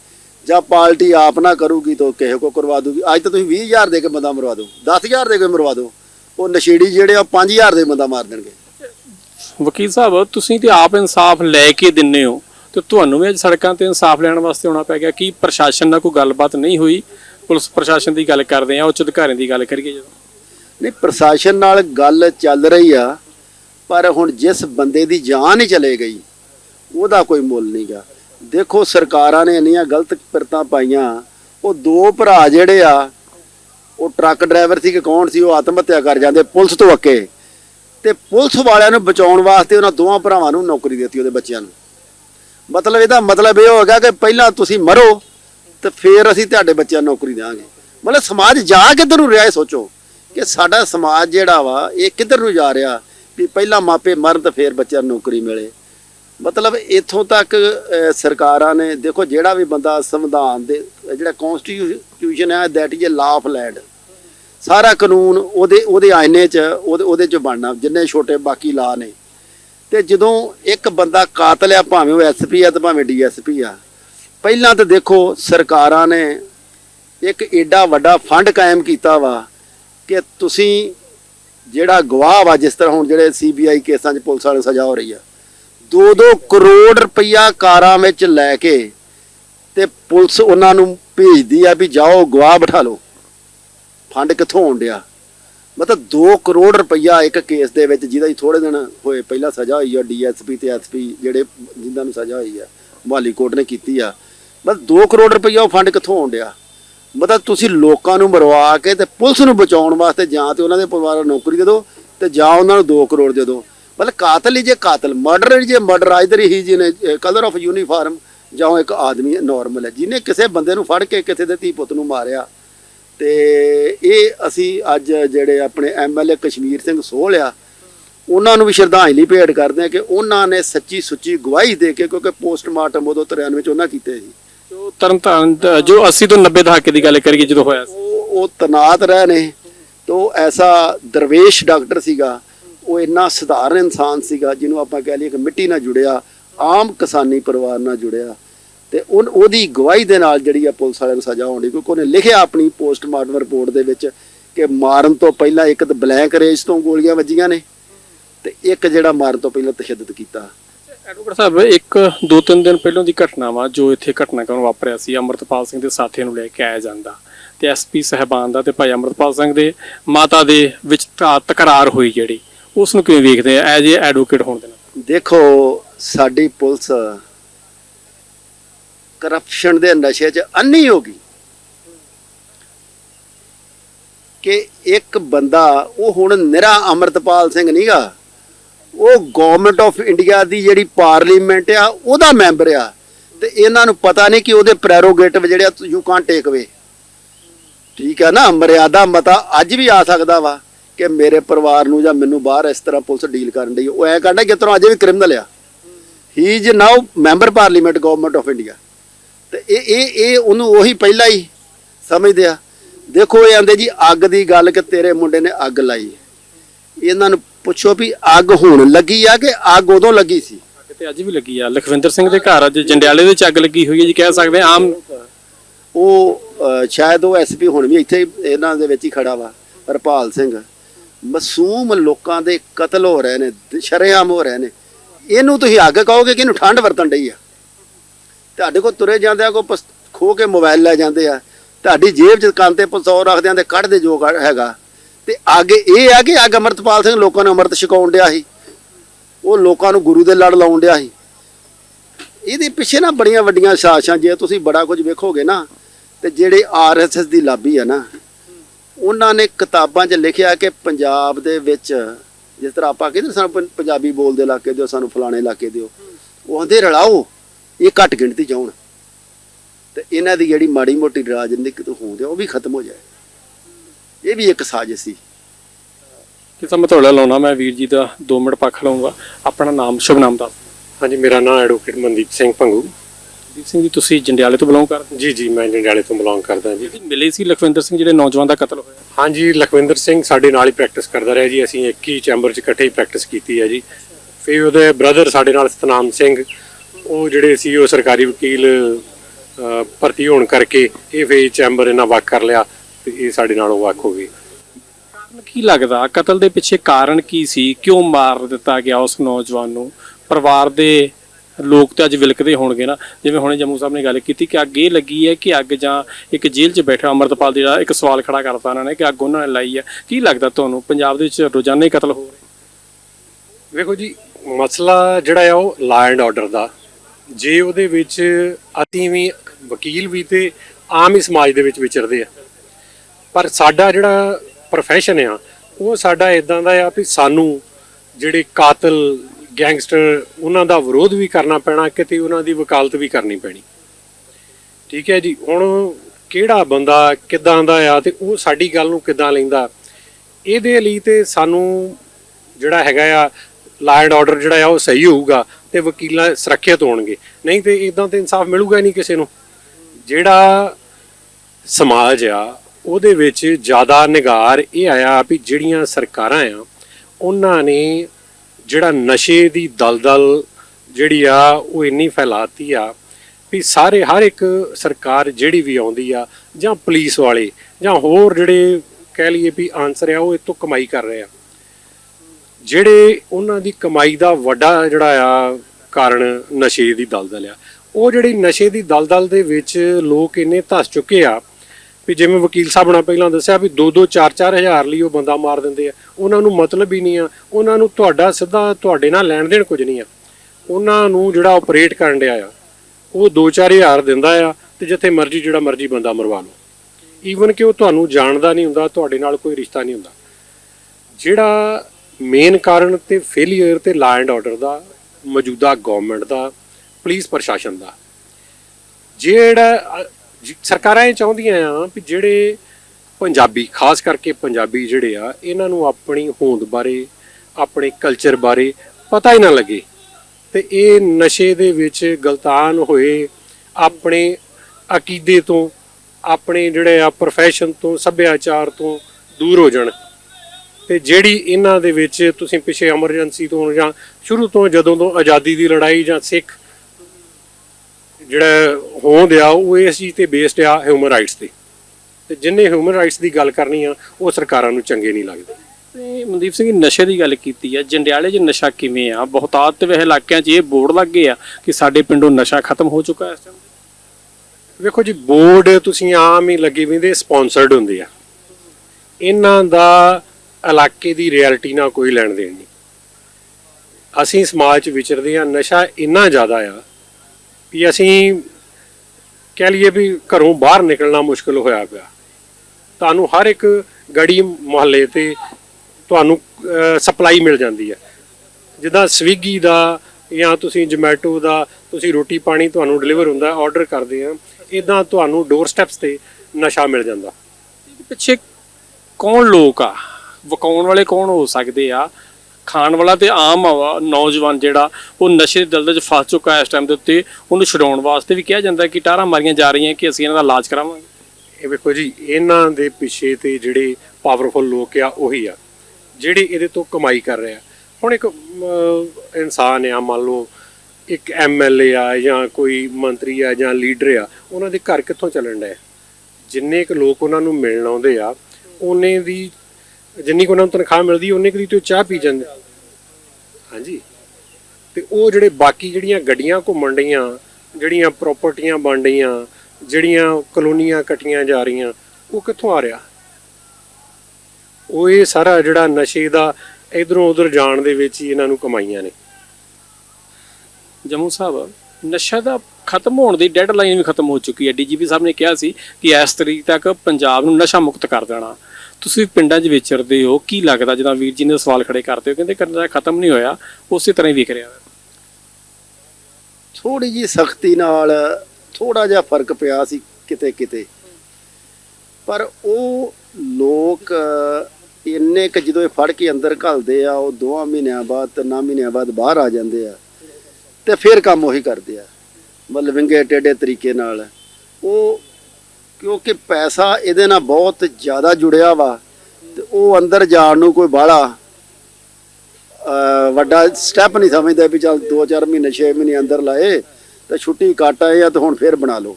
B: ਜਾਂ ਪਾਰਟੀ ਆਪ ਨਾ ਕਰੂਗੀ ਤਾਂ ਕਿਸੇ ਕੋ ਕਰਵਾ ਦੂਗੀ। ਅੱਜ ਤਾਂ ਤੁਸੀਂ 20000 ਦੇ ਕੇ ਬੰਦਾ ਮਰਵਾ ਦਿਓ 10000 ਦੇ ਕੇ ਮਰਵਾ ਦਿਓ। ਉਹ ਨਸ਼ੇੜੀ ਜਿਹੜੇ ਆ 5000 ਦੇ ਬੰਦਾ ਮਾਰ ਦੇਣਗੇ।
A: ਵਕੀਲ ਸਾਹਿਬ, ਤੁਸੀਂ ਤੇ ਆਪ ਇਨਸਾਫ ਲੈ ਕੇ ਦਿੰਨੇ ਹੋ ਤੇ ਤੁਹਾਨੂੰ ਵੀ ਅੱਜ ਸੜਕਾਂ ਤੇ ਇਨਸਾਫ ਲੈਣ ਵਾਸਤੇ ਆਉਣਾ ਪੈ ਗਿਆ। ਕੀ ਪ੍ਰਸ਼ਾਸਨ ਨਾਲ ਕੋਈ ਗੱਲਬਾਤ ਨਹੀਂ ਹੋਈ? ਪੁਲਿਸ ਪ੍ਰਸ਼ਾਸਨ ਦੀ ਗੱਲ ਕਰਦੇ ਆ, ਉੱਚ ਅਧਿਕਾਰੀਆਂ ਦੀ ਗੱਲ ਕਰੀਏ ਜਦੋਂ।
B: ਨਹੀਂ, ਪ੍ਰਸ਼ਾਸਨ ਨਾਲ ਗੱਲ ਚੱਲ ਰਹੀ ਆ, ਪਰ ਹੁਣ ਜਿਸ ਬੰਦੇ ਦੀ ਜਾਨ ਹੀ ਚਲੇ ਗਈ, ਉਹਦਾ ਕੋਈ ਮੁੱਲ ਨਹੀਂਗਾ ਦੇਖੋ, ਸਰਕਾਰਾਂ ਨੇ ਇੰਨੀਆਂ ਗਲਤ ਪਿਰਤਾਂ ਪਾਈਆਂ, ਉਹ ਦੋ ਭਰਾ ਜਿਹੜੇ ਆ, ਉਹ ਟਰੱਕ ਡਰਾਈਵਰ ਸੀ ਕਿ ਕੌਣ ਸੀ, ਉਹ ਆਤਮ ਹੱਤਿਆ ਕਰ ਜਾਂਦੇ, ਪੁਲਿਸ ਤੋਂ ਅੱਕੇ। ਤੇ ਪੁਲਿਸ ਵਾਲਿਆਂ ਨੂੰ ਬਚਾਉਣ ਵਾਸਤੇ ਉਹਨਾਂ ਦੋਵਾਂ ਭਰਾਵਾਂ ਨੂੰ ਨੌਕਰੀ ਦਿੱਤੀ ਉਹਦੇ ਬੱਚਿਆਂ ਨੂੰ। ਮਤਲਬ ਇਹਦਾ ਮਤਲਬ ਇਹ ਹੋਗਾ ਕਿ ਪਹਿਲਾਂ ਤੁਸੀਂ ਮਰੋ ਤੇ ਫਿਰ ਅਸੀਂ ਤੁਹਾਡੇ ਬੱਚਿਆਂ ਨੂੰ ਨੌਕਰੀ ਦੇਵਾਂਗੇ ਮਤਲਬ ਸਮਾਜ ਜਾ ਕਿੱਧਰ ਨੂੰ ਰਿਹਾ ਇਹ ਸੋਚੋ ਕਿ ਸਾਡਾ ਸਮਾਜ ਜਿਹੜਾ ਵਾ, ਇਹ ਕਿੱਧਰ ਨੂੰ ਜਾ ਰਿਹਾ ਵੀ ਪਹਿਲਾਂ ਮਾਪੇ ਮਰਨ ਤੇ ਫਿਰ ਬੱਚਿਆਂ ਨੂੰ ਨੌਕਰੀ ਮਿਲੇ। ਮਤਲਬ ਇੱਥੋਂ ਤੱਕ ਸਰਕਾਰਾਂ ਨੇ, ਦੇਖੋ ਜਿਹੜਾ ਵੀ ਬੰਦਾ ਸੰਵਿਧਾਨ ਦੇ, ਜਿਹੜਾ ਕਨਸਟੀਟਿਊਸ਼ਨ ਹੈ that is a law of land ਸਾਰਾ ਕਾਨੂੰਨ ਉਹਦੇ ਉਹਦੇ ਆਇਨੇ 'ਚ, ਉਹਦੇ ਉਹਦੇ 'ਚ ਬਣਨਾ, ਜਿੰਨੇ ਛੋਟੇ ਬਾਕੀ ਲਾ ਨੇ। ਤੇ ਜਦੋਂ ਇੱਕ ਬੰਦਾ ਕਾਤਲ ਆ, ਭਾਵੇਂ ਉਹ ਐਸਪੀ ਆ ਤੇ ਭਾਵੇਂ ਡੀਐਸਪੀ ਆ, ਪਹਿਲਾਂ ਤਾਂ ਦੇਖੋ ਸਰਕਾਰਾਂ ਨੇ ਇੱਕ ਏਡਾ ਵੱਡਾ ਫੰਡ ਕਾਇਮ ਕੀਤਾ ਵਾ ਕਿ ਤੁਸੀਂ ਜਿਹੜਾ ਗਵਾਹ ਵਾ, ਜਿਸ ਤਰ੍ਹਾਂ ਹੁਣ ਜਿਹੜੇ ਸੀਬੀਆਈ ਕੇਸਾਂ 'ਚ ਪੁਲਿਸ ਵਾਲੇ ਸਜ਼ਾ ਹੋ ਰਹੀ ਆ 2-2 ਕਰੋੜ ਰੁਪਈਆ ਕਾਰਾਂ ਵਿੱਚ ਲੈ ਕੇ ਤੇ ਪੁਲਿਸ ਉਹਨਾਂ ਨੂੰ ਭੇਜਦੀ ਆ ਵੀ ਜਾਓ, ਗਵਾਹ ਬਿਠਾ ਲਓ। ਫੰਡ ਕਿੱਥੋਂ ਆਉਣ ਡਿਆ? ਮਤਲਬ 2 ਕਰੋੜ ਰੁਪਈਆ ਇੱਕ ਕੇਸ ਦੇ ਵਿੱਚ ਜਿਹਦਾ ਹੀ ਥੋੜੇ ਦਿਨ ਹੋਏ, ਪਹਿਲਾਂ ਸਜ਼ਾ ਹੋਈ ਆ ਡੀਐਸਪੀ ਤੇ ਐਸਪੀ ਜਿਹੜੇ ਜਿਨ੍ਹਾਂ ਨੂੰ ਸਜ਼ਾ ਹੋਈ ਆ, ਮੁਹਾਲੀ ਕੋਰਟ ਨੇ ਕੀਤੀ ਆ। ਬਸ 2 ਕਰੋੜ ਰੁਪਈਆ ਉਹ ਫੰਡ ਕਿੱਥੋਂ ਆਉਣ ਡਿਆ? ਮਤਲਬ ਤੁਸੀਂ ਲੋਕਾਂ ਨੂੰ ਮਰਵਾ ਕੇ ਤੇ ਪੁਲਿਸ ਨੂੰ ਬਚਾਉਣ ਵਾਸਤੇ ਜਾਂ ਤੇ ਉਹਨਾਂ ਦੇ ਪਰਿਵਾਰ ਨੂੰ ਨੌਕਰੀ ਦੇ ਦਿਓ ਤੇ ਜਾਂ ਉਹਨਾਂ ਨੂੰ 2 ਕਰੋੜ ਦੇ ਦਿਓ। ਮਤਲਬ ਕਾਤਲ ਹੀ ਜੇ ਕਾਤਲ, ਮਰਡਰ ਜੇ ਮਰਡਰ ਆਈਦਰ ਹੀ ਜਿਹਨੇ ਕਲਰ ਆਫ ਯੂਨੀਫਾਰਮ ਜਾਂ ਉਹ ਇੱਕ ਆਦਮੀ ਨਾਰਮਲ ਹੈ, ਜਿਹਨੇ ਕਿਸੇ ਬੰਦੇ ਨੂੰ ਫੜ ਕੇ ਕਿਸੇ ਦੇ ਧੀ ਪੁੱਤ ਨੂੰ ਮਾਰਿਆ ਤੇ ਇਹ ਅਸੀਂ ਅੱਜ ਜਿਹੜੇ ਆਪਣੇ ਐਮਐਲਏ ਕਸ਼ਮੀਰ ਸਿੰਘ ਸੋਹਲ ਆ ਉਹਨਾਂ ਨੂੰ ਵੀ ਸ਼ਰਧਾਂਜਲੀ ਭੇਟ ਕਰਦੇ ਆ ਕਿ ਉਹਨਾਂ ਨੇ ਸੱਚੀ ਸੁੱਚੀ ਗਵਾਹੀ ਦੇ ਕੇ ਕਿਉਂਕਿ ਪੋਸਟਮਾਰਟਮ ਉਦੋਂ 93 ਵਿੱਚ ਉਹਨਾਂ ਕੀਤੇ ਸੀ।
A: ਜੋ ਤਰਨਤਾਰਨ ਜੋ 80 ਤੋਂ 90 ਦਹਾਕੇ ਦੀ ਗੱਲ ਕਰੀਏ ਜਦੋਂ ਹੋਇਆ
B: ਉਹ ਤਨਾਤ ਰਹੇ ਨੇ ਤੋ ਐਸਾ ਦਰਵੇਸ਼ ਡਾਕਟਰ ਸੀਗਾ ਉਹ ਇੰਨਾ ਸਧਾਰਨ ਇਨਸਾਨ ਸੀਗਾ ਜਿਹਨੂੰ ਆਪਾਂ ਕਹਿ ਲਈਏ ਕਿ ਮਿੱਟੀ ਨਾਲ ਜੁੜਿਆ ਆਮ ਕਿਸਾਨੀ ਪਰਿਵਾਰ ਨਾਲ ਜੁੜਿਆ। ਤੇ ਉਨ ਉਹਦੀ ਗਵਾਹੀ ਦੇ ਨਾਲ ਜਿਹੜੀ ਆ ਪੁਲਿਸ ਵਾਲਿਆਂ ਨੂੰ ਸਜ਼ਾ ਹੋਣੀ ਕਿਉਂਕਿ ਉਹਨੇ ਲਿਖਿਆ ਆਪਣੀ ਪੋਸਟਮਾਰਟਮ ਰਿਪੋਰਟ ਦੇ ਵਿੱਚ ਕਿ ਮਾਰਨ ਤੋਂ ਪਹਿਲਾਂ ਇੱਕ ਤਾਂ ਬਲੈਂਕ ਰੇਜ ਤੋਂ ਗੋਲੀਆਂ ਵੱਜੀਆਂ ਨੇ ਤੇ ਇੱਕ ਜਿਹੜਾ ਮਾਰਨ ਤੋਂ ਪਹਿਲਾਂ ਤਸ਼ੱਦਦ ਕੀਤਾ।
A: ਐਡਵੋਕੇਟ ਸਾਹਿਬ ਇੱਕ ਦੋ ਤਿੰਨ ਦਿਨ ਪਹਿਲਾਂ ਦੀ ਘਟਨਾ ਵਾ ਜੋ ਇੱਥੇ ਘਟਨਾਕ੍ਰਮ ਵਾਪਰਿਆ ਸੀ ਅਮਰਤਪਾਲ ਸਿੰਘ ਦੇ ਸਾਥੀਆਂ ਨੂੰ ਲੈ ਕੇ ਆਇਆ ਜਾਂਦਾ। ਤੇ ਐਸਪੀ ਸਹਿਬਾਨ ਦਾ ਤੇ ਭਾਈ ਅਮਰਤਪਾਲ ਸਿੰਘ ਦੇ ਮਾਤਾ ਦੇ ਵਿੱਚ ਤਕਰਾਰ ਹੋਈ ਜਿਹੜੀ। ਉਸ ਨੂੰ ਕਿਵੇਂ ਵੇਖਦੇ ਆ? ਐਜ ਐਡਵੋਕੇਟ ਹੋਣ ਦੇ ਨਾਲ।
B: ਦੇਖੋ ਸਾਡੀ ਪੁਲਿਸ ਕਰਪਸ਼ਨ ਦੇ ਨਸ਼ੇ 'ਚ ਅੰਨੀ ਹੋ ਗਈ। ਕਿ ਇੱਕ ਬੰਦਾ, ਉਹ ਹੁਣ ਨਿਰਾ ਅਮਰਤਪਾਲ ਸਿੰਘ ਨਹੀਂਗਾ ਉਹ ਗਵਰਨਮੈਂਟ ਆਫ ਇੰਡੀਆ ਦੀ ਜਿਹੜੀ ਪਾਰਲੀਮੈਂਟ ਆ, ਉਹਦਾ ਮੈਂਬਰ ਆ। ਤੇ ਇਹਨਾਂ ਨੂੰ ਪਤਾ ਨਹੀਂ ਕਿ ਉਹਦੇ ਪ੍ਰੈਰੋਗੇਟਿਵ ਜਿਹੜੇ ਆ ਯੂ ਕਾਂਟ ਟੇਕ ਅਵੇ ਠੀਕ ਹੈ ਨਾ, ਮਰਿਆਦਾ ਮਤਾ ਅੱਜ ਵੀ ਆ ਸਕਦਾ ਵਾ ਕਿ ਮੇਰੇ ਪਰਿਵਾਰ ਨੂੰ ਜਾਂ ਮੈਨੂੰ ਬਾਹਰ ਇਸ ਤਰ੍ਹਾਂ ਪੁਲਿਸ ਡੀਲ ਕਰਨ ਦੀ ਉਹ ਐ ਕਹਿੰਦਾ ਕਿ ਤਰ੍ਹਾਂ ਅਜੇ ਵੀ ਕ੍ਰਿਮੀਨਲ ਆ। He is now member parliament government of India ਤੇ ਇਹ ਇਹ ਇਹ ਉਹਨੂੰ ਉਹੀ ਪਹਿਲਾਂ ਹੀ ਸਮਝਦੇ ਆ। ਦੇਖੋ ਇਹ ਆਂਦੇ ਜੀ ਅੱਗ ਦੀ ਗੱਲ ਕਿ ਤੇਰੇ ਮੁੰਡੇ ਨੇ ਅੱਗ ਲਾਈ ਇਹਨਾਂ ਨੂੰ ਪੁੱਛੋ ਵੀ ਅੱਗ ਹੁਣ ਲੱਗੀ ਆ ਕਿ ਅੱਗ ਉਦੋਂ ਲੱਗੀ ਸੀ?
A: ਕਿਤੇ ਅੱਜ ਵੀ ਲੱਗੀ ਆ। ਲਖਵਿੰਦਰ ਸਿੰਘ ਦੇ ਘਰ ਅੱਜ ਜੰਡਿਆਲੇ ਦੇ ਵਿੱਚ ਅੱਗ ਲੱਗੀ ਹੋਈ ਹੈ ਜੀ ਕਹਿ ਸਕਦੇ ਆਮ
B: ਉਹ ਸ਼ਾਇਦ ਉਹ ਐਸਪੀ ਹੁਣ ਵੀ ਇੱਥੇ ਇਹਨਾਂ ਦੇ ਵਿੱਚ ਹੀ ਖੜਾ ਵਾ ਹਰਪਾਲ ਸਿੰਘ। ਮਾਸੂਮ ਲੋਕਾਂ ਦੇ ਕਤਲ ਹੋ ਰਹੇ ਨੇ ਸ਼ਰੇਆਮ ਹੋ ਰਹੇ ਨੇ। ਇਹਨੂੰ ਤੁਸੀਂ ਅੱਗ ਕਹੋਗੇ ਕਿ ਇਹਨੂੰ ਠੰਡ ਵਰਤਣ ਡਈ ਆ? ਤੁਹਾਡੇ ਕੋਲ ਤੁਰੇ ਜਾਂਦੇ ਆ ਕੋ ਖੋ ਕੇ ਮੋਬਾਈਲ ਲੈ ਜਾਂਦੇ ਆ। ਤੁਹਾਡੀ ਜੇਬ 'ਚ ਕੰਨ ਤੇ ਪਸੌ ਰੱਖਦੇ ਆ ਤੇ ਕੱਢਦੇ ਜੋ ਕੱਢ- ਹੈਗਾ। ਤੇ ਅੱਗ ਇਹ ਆ ਕਿ ਅੱਗ ਅਮਰਤਪਾਲ ਸਿੰਘ ਲੋਕਾਂ ਨੂੰ ਅੰਮ੍ਰਿਤ ਛਕਾਉਣ ਡਿਆ ਸੀ। ਉਹ ਲੋਕਾਂ ਨੂੰ ਗੁਰੂ ਦੇ ਲੜ ਲਾਉਣ ਡਿਆ ਸੀ। ਇਹਦੇ ਪਿੱਛੇ ਨਾ ਬੜੀਆਂ ਵੱਡੀਆਂ ਸਾਸ਼ਾਂ ਜੇ ਤੁਸੀਂ ਬੜਾ ਕੁਝ ਵੇਖੋਗੇ ਨਾ, ਤੇ ਜਿਹੜੇ ਆਰਐਸਐਸ ਦੀ ਲਾਬੀ ਆ ਨਾ, ਉਹਨਾਂ ਨੇ ਕਿਤਾਬਾਂ 'ਚ ਲਿਖਿਆ ਕਿ ਪੰਜਾਬ ਦੇ ਵਿੱਚ, ਜਿਸ ਤਰ੍ਹਾਂ ਆਪਾਂ ਕਹਿੰਦੇ ਸਾਨੂੰ ਪੰਜਾਬੀ ਬੋਲਦੇ ਇਲਾਕੇ ਦਿਓ, ਸਾਨੂੰ ਫਲਾਣੇ ਇਲਾਕੇ ਦਿਓ, ਉਹ ਆਂਦੇ ਰਲਾਓ। ਇਹ ਘੱਟ ਗਿਣਤੀ 'ਚ ਤੇ ਇਹਨਾਂ ਦੀ ਜਿਹੜੀ ਮਾੜੀ ਮੋਟੀ ਰਾਜਨੀਤਿਕ ਹੋਂਦ ਆ ਉਹ ਵੀ ਖਤਮ ਹੋ ਜਾਏ। ਇਹ ਵੀ ਇੱਕ ਸਾਜ਼ਿਸ਼ ਸੀ।
A: ਕਿਸਾ ਮੈਂ ਤੁਹਾਡਾ ਲਾਉਣਾ ਮੈਂ ਵੀਰ ਜੀ ਦਾ 2 ਮਿੰਟ ਪੱਖ ਲਵਾਂਗਾ ਆਪਣਾ ਨਾਮ ਸ਼ੁਭ ਨਾਮ ਦੱਸ
C: ਹਾਂਜੀ ਮੇਰਾ ਨਾਮ ਐਡਵੋਕੇਟ ਮਨਦੀਪ ਸਿੰਘ ਭੰਗੂ।
A: ਦੀਪ ਸਿੰਘ ਜੀ ਤੁਸੀਂ ਜੰਡਿਆਲੇ ਤੋਂ ਬਿਲੋਂਗ ਕਰਦੇ
C: ਜੀ ਜੀ ਮੈਂ ਜੰਡਿਆਲੇ ਤੋਂ ਬਿਲੋਂਗ ਕਰਦਾ ਜੀ।
A: ਮਿਲੇ ਸੀ ਲਖਵਿੰਦਰ ਸਿੰਘ ਜਿਹੜੇ ਨੌਜਵਾਨ ਦਾ ਕਤਲ ਹੋਇਆ?
C: ਹਾਂਜੀ ਲਖਵਿੰਦਰ ਸਿੰਘ ਸਾਡੇ ਨਾਲ ਹੀ ਪ੍ਰੈਕਟਿਸ ਕਰਦਾ ਰਿਹਾ ਜੀ। ਅਸੀਂ ਇੱਕ ਹੀ ਚੈਂਬਰ 'ਚ ਇਕੱਠੇ ਹੀ ਪ੍ਰੈਕਟਿਸ ਕੀਤੀ ਹੈ ਜੀ। ਫਿਰ ਉਹਦੇ ਬ੍ਰਦਰ ਸਾਡੇ ਨਾਲ ਸਤਨਾਮ ਸਿੰਘ ਉਹ ਜਿਹੜੇ ਸੀ ਉਹ ਸਰਕਾਰੀ ਵਕੀਲ ਭਰਤੀ ਹੋਣ ਕਰਕੇ ਇਹ ਫਿਰ ਚੈਂਬਰ ਇਹਨਾਂ ਵੱਖ ਕਰ ਲਿਆ ਤੇ ਇਹ ਸਾਡੇ ਨਾਲੋਂ ਵੱਖ ਹੋ ਗਏ।
A: ਕਾਰਨ ਕੀ ਲੱਗਦਾ? ਕਤਲ ਦੇ ਪਿੱਛੇ ਕਾਰਨ ਕੀ ਸੀ? ਕਿਉਂ ਮਾਰ ਦਿੱਤਾ ਗਿਆ ਉਸ ਨੌਜਵਾਨ ਨੂੰ? ਪਰਿਵਾਰ ਦੇ ਲੋਕ ਤੇ ਅੱਜ ਵਿਲਕਦੇ ਹੋਣਗੇ ਨਾ। ਜਿਵੇਂ ਹੁਣੇ ਜੰਮੂ ਸਾਹਿਬ ਨੇ ਗੱਲ ਕੀਤੀ ਕਿ ਅੱਗ ਇਹ ਲੱਗੀ ਹੈ ਕਿ ਅੱਗ ਜਾਂ ਇੱਕ ਜੇਲ੍ਹ 'ਚ ਬੈਠਾ ਅਮਰਤਪਾਲ ਦੀ ਜਿਹੜਾ ਇੱਕ ਸਵਾਲ ਖੜਾ ਕਰਤਾ ਉਹਨਾਂ ਨੇ ਕਿ ਅੱਗ ਉਹਨਾਂ ਨੇ ਲਾਈ ਹੈ। ਕੀ ਲੱਗਦਾ ਤੁਹਾਨੂੰ? ਪੰਜਾਬ ਦੇ ਵਿੱਚ ਰੋਜ਼ਾਨਾ ਹੀ ਕਤਲ ਹੋ ਰਹੇ
C: ਵੇਖੋ ਜੀ ਮਸਲਾ ਜਿਹੜਾ ਆ ਉਹ ਲਾ ਐਂਡ ਆਰਡਰ ਦਾ। ਜੇ ਉਹਦੇ ਵਿੱਚ ਅਸੀਂ ਵੀ ਵਕੀਲ ਵੀ ਤੇ ਆਮ ਹੀ ਸਮਾਜ ਦੇ ਵਿੱਚ ਵਿਚਰਦੇ ਆ। ਪਰ ਸਾਡਾ ਜਿਹੜਾ profession ਆ, ਉਹ ਸਾਡਾ ਇਦਾਂ ਦਾ ਆ ਵੀ ਸਾਨੂੰ ਜਿਹੜੇ ਕਾਤਲ ਗੈਂਗਸਟਰ ਉਹਨਾਂ ਦਾ ਵਿਰੋਧ ਵੀ ਕਰਨਾ ਪੈਣਾ ਕਿਤੇ ਉਹਨਾਂ ਦੀ ਵਕਾਲਤ ਵੀ ਕਰਨੀ ਪੈਣੀ। ਠੀਕ ਹੈ ਜੀ, ਹੁਣ ਕਿਹੜਾ ਬੰਦਾ ਕਿਦਾਂ ਦਾ ਆ ਤੇ ਉਹ ਸਾਡੀ ਗੱਲ ਨੂੰ ਕਿਦਾਂ ਲੈਂਦਾ? ਇਹਦੇ ਲਈ ਤੇ ਸਾਨੂੰ ਜਿਹੜਾ ਹੈਗਾ ਆ ਲਾ ਐਂਡ ਆਰਡਰ ਜਿਹੜਾ ਆ, ਉਹ ਸਹੀ ਹੋਊਗਾ। ਤੇ ਵਕੀਲਾਂ ਸੁਰੱਖਿਅਤ ਹੋਣਗੇ। ਨਹੀਂ ਤੇ ਇਦਾਂ ਤੇ ਇਨਸਾਫ ਮਿਲੂਗਾ ਨਹੀਂ ਕਿਸੇ ਨੂੰ। ਜਿਹੜਾ ਸਮਾਜ ਆ, ਉਹਦੇ ਵਿੱਚ ਜ਼ਿਆਦਾ ਨਿਗਾਰ ਇਹ ਆਇਆ ਵੀ ਜਿਹੜੀਆਂ ਸਰਕਾਰਾਂ ਆ, ਉਹਨਾਂ ਨੇ ਜਿਹੜਾ ਨਸ਼ੇ ਦੀ ਦਲਦਲ ਜਿਹੜੀ ਆ, ਉਹ ਇੰਨੀ ਫੈਲਾਤੀ ਆ ਵੀ ਸਾਰੇ, ਹਰ ਇੱਕ ਸਰਕਾਰ ਜਿਹੜੀ ਵੀ ਆਉਂਦੀ ਆ, ਜਾਂ ਪੁਲਿਸ ਵਾਲੇ, ਜਾਂ ਹੋਰ ਜਿਹੜੇ ਕਹਿ ਲਈਏ ਵੀ ਆਨਸਰ ਆ, ਉਹ ਇਹ ਤੋਂ ਕਮਾਈ ਕਰ ਰਹੇ ਆ। ਜਿਹੜੇ ਉਹਨਾਂ ਦੀ ਕਮਾਈ ਦਾ ਵੱਡਾ ਜਿਹੜਾ ਆ ਕਾਰਨ ਨਸ਼ੇ ਦੀ ਦਲਦਲ ਆ, ਉਹ ਜਿਹੜੀ ਨਸ਼ੇ ਦੀ ਦਲਦਲ ਦੇ ਵਿੱਚ ਲੋਕ ਇੰਨੇ ਧਸ ਚੁੱਕੇ ਆ ਵੀ ਜਿਵੇਂ ਵਕੀਲ ਸਾਹਿਬ ਨੇ ਪਹਿਲਾਂ ਦੱਸਿਆ ਵੀ 2-2 4-4 ਹਜ਼ਾਰ ਲਈ ਉਹ ਬੰਦਾ ਮਾਰ ਦਿੰਦੇ ਆ, ਉਹਨਾਂ ਨੂੰ ਮਤਲਬ ਹੀ ਨਹੀਂ ਆ, ਉਹਨਾਂ ਨੂੰ ਤੁਹਾਡਾ ਸਿੱਧਾ ਤੁਹਾਡੇ ਨਾਲ ਲੈਣ ਦੇਣ ਕੁਝ ਨਹੀਂ ਆ। ਉਹਨਾਂ ਨੂੰ ਜਿਹੜਾ ਆਪਰੇਟ ਕਰਨ ਡਿਆ ਆ, ਉਹ 2-4 ਹਜ਼ਾਰ ਦਿੰਦਾ ਆ ਤੇ ਜਿੱਥੇ ਮਰਜ਼ੀ ਜਿਹੜਾ ਮਰਜ਼ੀ ਬੰਦਾ ਮਰਵਾ ਲਓ। ਈਵਨ ਕਿ ਉਹ ਤੁਹਾਨੂੰ ਜਾਣਦਾ ਨਹੀਂ ਹੁੰਦਾ, ਤੁਹਾਡੇ ਨਾਲ ਕੋਈ ਰਿਸ਼ਤਾ ਨਹੀਂ ਹੁੰਦਾ। ਜਿਹੜਾ ਮੇਨ ਕਾਰਨ ਤੇ ਫੇਲਿਅਰ ਤੇ ਲਾ ਐਂਡ ਆਰਡਰ ਦਾ, ਮੌਜੂਦਾ ਗਵਰਨਮੈਂਟ ਦਾ ਪੁਲਿਸ ਪ੍ਰਸ਼ਾਸਨ ਦਾ। ਜਿਹੜਾ ਸਰਕਾਰਾਂ ਇਹ ਚਾਹੁੰਦੀਆਂ ਆ ਵੀ ਜਿਹੜੇ ਪੰਜਾਬੀ, ਖਾਸ ਕਰਕੇ ਪੰਜਾਬੀ ਜਿਹੜੇ ਆ, ਇਹਨਾਂ ਨੂੰ ਆਪਣੀ ਹੋਂਦ ਬਾਰੇ, ਆਪਣੇ ਕਲਚਰ ਬਾਰੇ ਪਤਾ ਹੀ ਨਾ ਲੱਗੇ। ਤੇ ਇਹ ਨਸ਼ੇ ਦੇ ਵਿੱਚ ਗਲਤਾਨ ਹੋਏ, ਆਪਣੇ ਅਕੀਦੇ ਤੋਂ, ਆਪਣੇ ਜਿਹੜੇ ਆ ਪ੍ਰੋਫੈਸ਼ਨ ਤੋਂ, ਸੱਭਿਆਚਾਰ ਤੋਂ ਦੂਰ ਹੋ ਜਾਣ। ਤੇ ਜਿਹੜੀ ਇਹਨਾਂ ਦੇ ਵਿੱਚ ਤੁਸੀਂ ਪਿੱਛੇ ਐਮਰਜੈਂਸੀ ਤੋਂ ਜਾਂ ਸ਼ੁਰੂ ਤੋਂ ਜਦੋਂ ਤੋਂ ਆਜ਼ਾਦੀ ਦੀ ਲੜਾਈ ਜਾਂ ਸਿੱਖ ਜਿਹੜਾ ਹੋਂਦ ਆ ਉਹ ਇਸ ਚੀਜ਼ ਤੇ ਬੇਸਡ ਆ ਹਿਊਮਨ ਰਾਈਟਸ ਤੇ। ਤੇ ਜਿੰਨੇ ਹਿਊਮਨ ਰਾਈਟਸ ਦੀ ਗੱਲ ਕਰਨੀ ਆ ਉਹ ਸਰਕਾਰਾਂ ਨੂੰ ਚੰਗੇ ਨਹੀਂ ਲੱਗਦੇ।
A: ਤੇ ਮਨਦੀਪ ਸਿੰਘ ਨਸ਼ੇ ਦੀ ਗੱਲ ਕੀਤੀ ਆ। ਜੰਡਿਆਲੇ 'ਚ ਨਸ਼ਾ ਕਿਵੇਂ ਆ? ਬਹੁਤਾਤ ਤੇ ਵਹਿ ਇਲਾਕਿਆਂ 'ਚ ਇਹ ਬੋਰਡ ਲੱਗ ਗਏ ਆ ਕਿ ਸਾਡੇ ਪਿੰਡੋਂ ਨਸ਼ਾ ਖਤਮ ਹੋ ਚੁੱਕਾ ਹੈ ਇਸ ਟਾਈਮ
C: ਵੇਖੋ ਜੀ ਬੋਰਡ ਤੁਸੀਂ ਆਮ ਹੀ ਲੱਗੇ ਵਿੰਦੇ ਸਪਾਂਸਰਡ ਹੁੰਦੇ ਆ। ਇਹਨਾਂ ਦਾ ਇਲਾਕੇ ਦੀ ਰਿਐਲਿਟੀ ਨਾਲ ਕੋਈ ਲੈਣ ਦੇਣ ਨਹੀਂ। ਅਸੀਂ ਸਮਾਜ 'ਚ ਵਿਚਰਦੇ ਆ ਨਸ਼ਾ ਇੰਨਾ ਜ਼ਿਆਦਾ ਆ ਵੀ ਅਸੀਂ ਕਹਿ ਲਈਏ ਵੀ ਘਰੋਂ ਬਾਹਰ ਨਿਕਲਣਾ ਮੁਸ਼ਕਲ ਹੋਇਆ ਪਿਆ। ਤੁਹਾਨੂੰ ਹਰ ਇੱਕ ਗੜੀ ਮੁਹੱਲੇ ਤੇ ਤੁਹਾਨੂੰ ਸਪਲਾਈ ਮਿਲ ਜਾਂਦੀ ਹੈ। ਜਿੱਦਾਂ ਸਵੀਗੀ ਦਾ ਜਾਂ ਤੁਸੀਂ ਜੋਮੈਟੋ ਦਾ ਤੁਸੀਂ ਰੋਟੀ ਪਾਣੀ ਤੁਹਾਨੂੰ ਡਿਲੀਵਰ ਹੁੰਦਾ, ਆਰਡਰ ਕਰਦੇ ਆ ਇਦਾਂ ਤੁਹਾਨੂੰ ਡੋਰ ਸਟੈਪਸ ਤੇ ਨਸ਼ਾ ਮਿਲ ਜਾਂਦਾ।
A: ਪਿੱਛੇ ਕੌਣ ਲੋਕ ਆ? ਵਕਾਉਣ ਵਾਲੇ ਕੌਣ ਹੋ ਸਕਦੇ ਆ? ਖਾਣ ਵਾਲਾ ਤੇ ਆਮ ਆ ਨੌਜਵਾਨ ਜਿਹੜਾ, ਉਹ ਨਸ਼ੇ ਦੇ ਦਲਦਲ 'ਚ ਫਸ ਚੁੱਕਾ ਹੈ ਇਸ ਟਾਈਮ ਦੇ ਉੱਤੇ, ਉਹਨੂੰ ਛਡਾਉਣ ਵਾਸਤੇ ਵੀ ਕਿਹਾ ਜਾਂਦਾ ਕਿ ਟਾਰਾਂ ਮਾਰੀਆਂ ਜਾ ਰਹੀਆਂ ਕਿ ਅਸੀਂ ਇਹਨਾਂ ਦਾ ਇਲਾਜ ਕਰਾਵਾਂਗੇ।
C: ਇਹ ਵੇਖੋ ਜੀ, ਇਹਨਾਂ ਦੇ ਪਿੱਛੇ ਤੇ ਜਿਹੜੇ ਪਾਵਰਫੁਲ ਲੋਕ ਆ, ਉਹੀ ਆ, ਜਿਹੜੇ ਇਹਦੇ ਤੋਂ ਕਮਾਈ ਕਰ ਰਹੇ ਆ। ਹੁਣ ਇੱਕ ਇਨਸਾਨ ਆ, ਮੰਨ ਲਓ, ਇੱਕ ਐਮਐਲਏ ਆ ਜਾਂ ਕੋਈ ਮੰਤਰੀ ਆ ਜਾਂ ਲੀਡਰ ਆ, ਉਹਨਾਂ ਦੇ ਘਰ ਕਿੱਥੋਂ ਚੱਲਣ ਡਿਆ? ਜਿੰਨੇ ਕੁ ਲੋਕ ਉਹਨਾਂ ਨੂੰ ਮਿਲਣ ਆਉਂਦੇ ਆ, ਉਹਨੇ ਦੀ ਜਿੰਨੀ ਕੁ ਉਹਨਾਂ ਨੂੰ ਤਨਖਾਹ ਮਿਲਦੀ, ਉਹਨੇ ਕੁ ਦੀ ਤੇ ਉਹ ਚਾਹ ਪੀ ਜਾਂਦੇ। ਹਾਂਜੀ। ਤੇ ਉਹ ਜਿਹੜੇ ਬਾਕੀ ਜਿਹੜੀਆਂ ਗੱਡੀਆਂ ਘੁੰਮਣ ਡਈਆਂ, ਜਿਹੜੀਆਂ ਪ੍ਰਾਪਰਟੀਆਂ ਬਣ ਡਈਆਂ, ਜਿਹੜੀਆਂ ਕਲੋਨੀਆਂ ਕਟੀਆਂ ਜਾ ਰਹੀਆਂ, ਉਹ ਕਿੱਥੋਂ ਆ ਰਿਹਾ? ਉਹ ਇਹ ਸਾਰਾ ਜਿਹੜਾ ਨਸ਼ੇ ਦਾ ਇਧਰੋਂ ਉਧਰ ਜਾਣ ਦੇ ਵਿੱਚ ਹੀ ਇਹਨਾਂ ਨੂੰ ਕਮਾਈਆਂ ਨੇ।
A: ਜੰਮੂ ਸਾਹਿਬ, ਨਸ਼ਾ ਦਾ ਖਤਮ ਹੋਣ ਦੀ ਡੈਡਲਾਈਨ ਵੀ ਖਤਮ ਹੋ ਚੁੱਕੀ ਹੈ। ਡੀਜੀਪੀ ਸਾਹਿਬ ਨੇ ਕਿਹਾ ਸੀ ਕਿ ਇਸ ਤਰੀਕ ਤੱਕ ਪੰਜਾਬ ਨੂੰ ਨਸ਼ਾ ਮੁਕਤ ਕਰ ਦੇਣਾ। ਤੁਸੀਂ ਪਿੰਡਾਂ 'ਚ ਵਿਚਰਦੇ ਹੋ, ਕੀ ਲੱਗਦਾ ਜਦੋਂ ਵੀਰ ਜੀ ਨੇ ਸਵਾਲ ਖੜੇ ਕਰਦੇ ਹੋ, ਕਹਿੰਦੇ ਕਰਨਾ ਖਤਮ ਨਹੀਂ ਹੋਇਆ, ਉਸੇ ਤਰ੍ਹਾਂ ਹੀ ਵਿਖ ਰਿਹਾ
B: ਥੋੜੀ ਜੀ ਸਖਤੀ ਨਾਲ ਥੋੜਾ ਜਿਹਾ ਫ਼ਰਕ ਪਿਆ ਸੀ ਕਿਤੇ ਕਿਤੇ ਪਰ ਉਹ ਲੋਕ ਇੰਨੇ ਕ ਜਦੋਂ ਇਹ ਫੜ ਕੇ ਅੰਦਰ ਘਲਦੇ ਆ, ਉਹ ਦੋਵਾਂ ਮਹੀਨਿਆਂ ਬਾਅਦ ਤਿੰਨਾਂ ਮਹੀਨਿਆਂ ਬਾਅਦ ਬਾਹਰ ਆ ਜਾਂਦੇ ਆ ਤੇ ਫਿਰ ਕੰਮ ਉਹੀ ਕਰਦੇ ਆ। ਮਤਲਬ ਵਿੰਗੇ ਟੇਡੇ ਤਰੀਕੇ ਨਾਲ। ਉਹ ਕਿਉਂਕਿ ਪੈਸਾ ਇਹਦੇ ਨਾਲ ਬਹੁਤ ਜ਼ਿਆਦਾ ਜੁੜਿਆ ਵਾ ਤੇ ਉਹ ਅੰਦਰ ਜਾਣ ਨੂੰ ਕੋਈ ਬਾਹਲਾ ਵੱਡਾ ਸਟੈਪ ਨਹੀਂ ਸਮਝਦਾ ਵੀ ਚੱਲ 2-4 ਮਹੀਨੇ 6 ਮਹੀਨੇ ਅੰਦਰ ਲਾਏ ਤਾਂ ਛੁੱਟੀ ਕੱਟ ਆਏ ਆ ਤਾਂ ਹੁਣ ਫੇਰ ਬਣਾ ਲਓ।